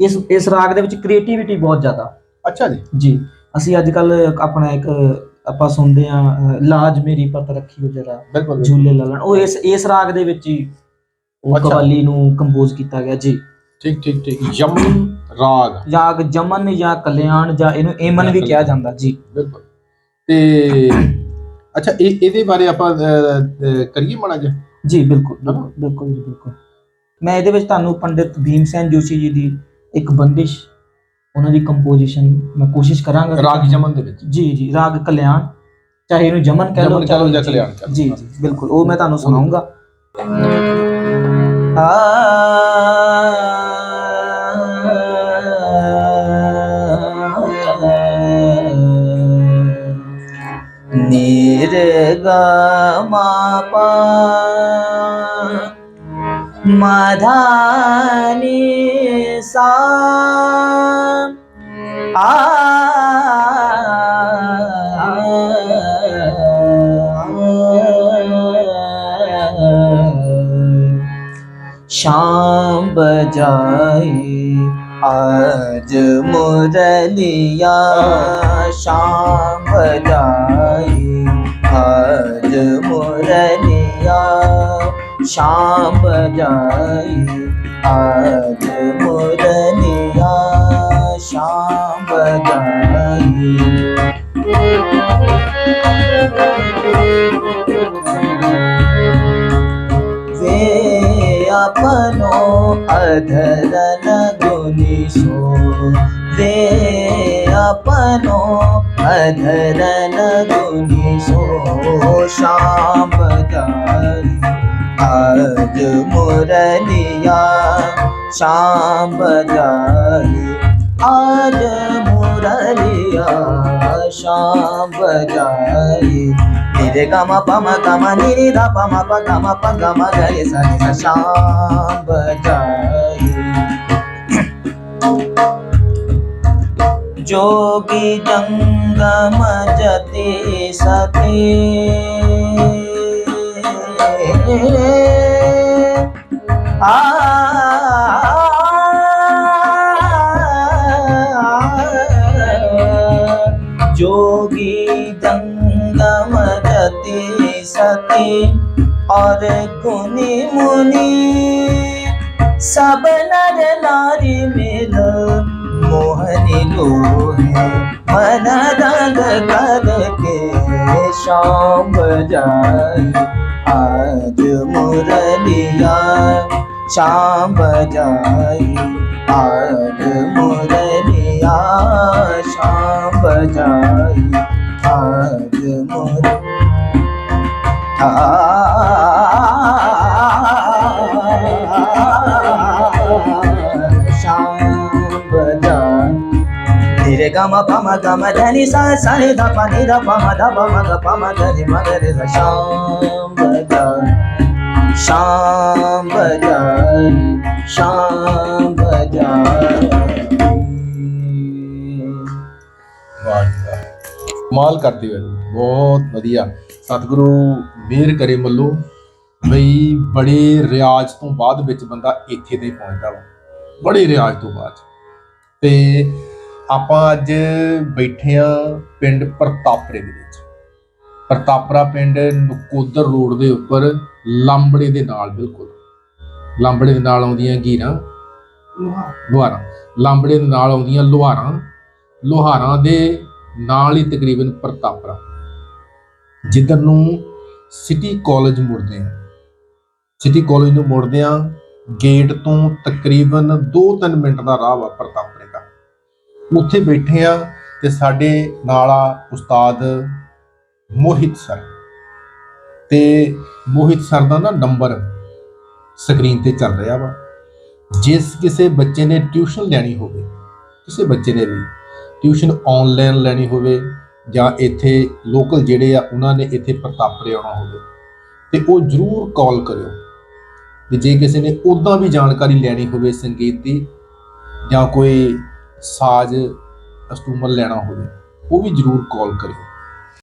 B: ਇਸ ਇਸ ਰਾਗ ਦੇ ਵਿੱਚ ਕ੍ਰੀਏਟੀਵਿਟੀ ਬਹੁਤ ਜ਼ਿਆਦਾ।
A: ਅੱਛਾ ਜੀ।
B: ਜੀ। ਅਸੀਂ ਅੱਜ ਕੱਲ ਆਪਣਾ ਇੱਕ ਆਪਾਂ ਸੁਣਦੇ ਆ ਲਾਜ ਮੇਰੀ ਪਤ ਰੱਖੀ ਹੋ ਜਰਾ
A: ਬਿਲਕੁਲ
B: ਝੂਲੇ ਲਲਣ ਉਹ ਇਸ ਇਸ ਰਾਗ ਦੇ ਵਿੱਚ ਹੀ ਉਹ। ਕਵਾਲੀ ਨੂੰ ਕੰਪੋਜ਼ ਕੀਤਾ ਗਿਆ ਜੀ।
A: ਠੀਕ ਠੀਕ ਠੀਕ। ਯਮਨ ਰਾਗ।
B: ਰਾਗ ਜਮਨ ਜਾਂ ਕਲਿਆਣ ਜਾਂ ਇਹਨੂੰ ਏਮਨ ਵੀ ਕਿਹਾ ਜਾਂਦਾ ਜੀ।
A: ਬਿਲਕੁਲ। ਤੇ ਅੱਛਾ ਇਹ ਇਹਦੇ ਬਾਰੇ ਆਪਾਂ ਕਰੀਏ ਮਾੜਾ ਜਿਹਾ?
B: ਜੀ ਬਿਲਕੁਲ
A: ਹਨਾ?
B: ਬਿਲਕੁਲ ਬਿਲਕੁਲ ਜੀ, ਬਿਲਕੁਲ। ਮੈਂ ਇਹਦੇ ਵਿੱਚ ਤੁਹਾਨੂੰ ਪੰਡਿਤ ਭੀਮ ਸੈਨ ਜੋਸ਼ੀ ਜੀ ਦੀ ਇੱਕ ਬੰਦਿਸ਼ ਉਹਨਾਂ ਦੀ ਕੰਪੋਜੀਸ਼ਨ ਮੈਂ ਕੋਸ਼ਿਸ਼ ਕਰਾਂਗਾ
A: ਰਾਗ ਜਮਨ ਦੇ ਵਿੱਚ?
B: ਜੀ ਜੀ ਰਾਗ ਕਲਿਆਣ। ਚਾਹੇ ਇਹਨੂੰ ਜਮਨ ਕਹਿ ਲਓ
A: ਜਮਨ ਕਲਿਆਣ
B: ਜੀ ਜੀ ਬਿਲਕੁਲ ਉਹ ਮੈਂ ਤੁਹਾਨੂੰ ਸੁਣਾਉਂਗਾ। ਨੀਰ ਗਾ ਮਾ ਪਾ ਮਾਧਾਨੀ ਸਾ আ शाम बजाई आज मुरलिया शाम बजाई आज मुरलिया शाम बजाई आज मुरलिया वे अपनो अधरन गुनिसो वे अपनो अधरन गुनिसो शाम बजाई आज मुरलिया शाम बजाई आज मुरलिया ਕਲਿਆ ਸ਼ਾਮ ਬਜਾਈ ਨਿਰੇ ਗਮ ਪਮ ਗਮ ਨਿਰੇ ਦਾ ਪਮ ਪ ਗਮ ਪ ਗਮ ਗਰੇ ਸਰੇ ਸ਼ਾਮ ਬਜਾਈ ਜੋਗੀ ਜੰਗਮ ਜਤੇ ਸਤੇ ਆ और गुनी मुनि सब नर नारी मिल मोहनी लोहे मन रंग करके शाम बजाई आज मुरलिया शाम बजाई आज मुरलिया शाम बजाई आज मुर re ga ma pa ma ga ma da ni sa sa re da pa ni da pa ma da pa ma da pa ma da ni ma da re sa sham ba da sham ba da sham
A: ba da ਵਾਹ ਮਾਲ ਕਰਦੀ ਹੋਈ ਬਹੁਤ ਵਧੀਆ ਸਤਿਗੁਰੂ ਮਿਹਰ ਕਰੇ ਮੱਲੋ ਬਈ ਬੜੇ ਰਿਆਜ਼ ਤੋਂ ਬਾਅਦ ਵਿੱਚ ਬੰਦਾ ਇੱਥੇ ਤੇ ਪਹੁੰਚਦਾ ਵਾ। ਬੜੇ ਰਿਆਜ਼ ਤੋਂ ਬਾਅਦ। ਤੇ ਆਪਾਂ ਅੱਜ ਬੈਠੇ ਆ ਪਿੰਡ ਪ੍ਰਤਾਪਰੇ ਦੇ ਵਿੱਚ। ਪ੍ਰਤਾਪਰਾ ਪਿੰਡ ਨਕੋਦਰ ਰੋਡ ਦੇ ਉੱਪਰ ਲਾਂਬੜੇ ਦੇ ਨਾਲ ਬਿਲਕੁਲ। ਲਾਂਬੜੇ ਦੇ ਨਾਲ ਆਉਂਦੀਆਂ ਗੀਰਾਂ ਲੋਹਾਰਾਂ। ਲਾਂਬੜੇ ਦੇ ਨਾਲ ਆਉਂਦੀਆਂ ਲੋਹਾਰਾਂ। ਲੋਹਾਰਾਂ ਦੇ ਨਾਲ ਹੀ ਤਕਰੀਬਨ ਪ੍ਰਤਾਪਰਾ। ਜਿੱਧਰ ਨੂੰ ਸਿਟੀ ਕਾਲਜ ਮੁੜਦੇ ਹਾਂ। ਸਿਟੀ ਕਾਲਜ ਨੂੰ ਮੁੜਦੇ ਆ ਗੇਟ ਤੋਂ ਤਕਰੀਬਨ 2-3 ਮਿੰਟ ਦਾ ਰਾਹ ਵਾ ਪ੍ਰਤਾਪਰੇ ਦਾ ਉੱਥੇ ਬੈਠੇ ਆ ਤੇ ਸਾਡੇ ਨਾਲ ਆ ਉਸਤਾਦ ਮੋਹਿਤ ਸਰ। ਤੇ ਮੋਹਿਤ ਸਰ ਦਾ ਨਾ ਨੰਬਰ ਸਕਰੀਨ ਤੇ ਚੱਲ ਰਿਹਾ ਵਾ। ਜਿਸ ਕਿਸੇ ਬੱਚੇ ਨੇ ਟਿਊਸ਼ਨ ਲੈਣੀ ਹੋਵੇ, ਕਿਸੇ ਬੱਚੇ ਨੇ ਵੀ ਟਿਊਸ਼ਨ ਆਨਲਾਈਨ ਲੈਣੀ ਹੋਵੇ ਜਾਂ ਇੱਥੇ ਲੋਕਲ ਜਿਹੜੇ ਆ, ਉਹਨਾਂ ਨੇ ਇੱਥੇ ਪ੍ਰਤਾਪਰੇ ਆਉਣਾ ਹੋਵੇ, ਤੇ ਉਹ ਜਰੂਰ ਕਾਲ ਕਰਿਓ। ਤੇ ਜੇ ਕਿਸੇ ਨੇ ਉਦਾਂ ਵੀ ਜਾਣਕਾਰੀ ਲੈਣੀ ਹੋਵੇ ਸੰਗੀਤ ਦੀ, ਜਾਂ ਕੋਈ ਸਾਜ਼ ਕਸਟਮਰ ਲੈਣਾ ਹੋਵੇ, ਉਹ ਵੀ ਜਰੂਰ ਕਾਲ ਕਰਿਓ।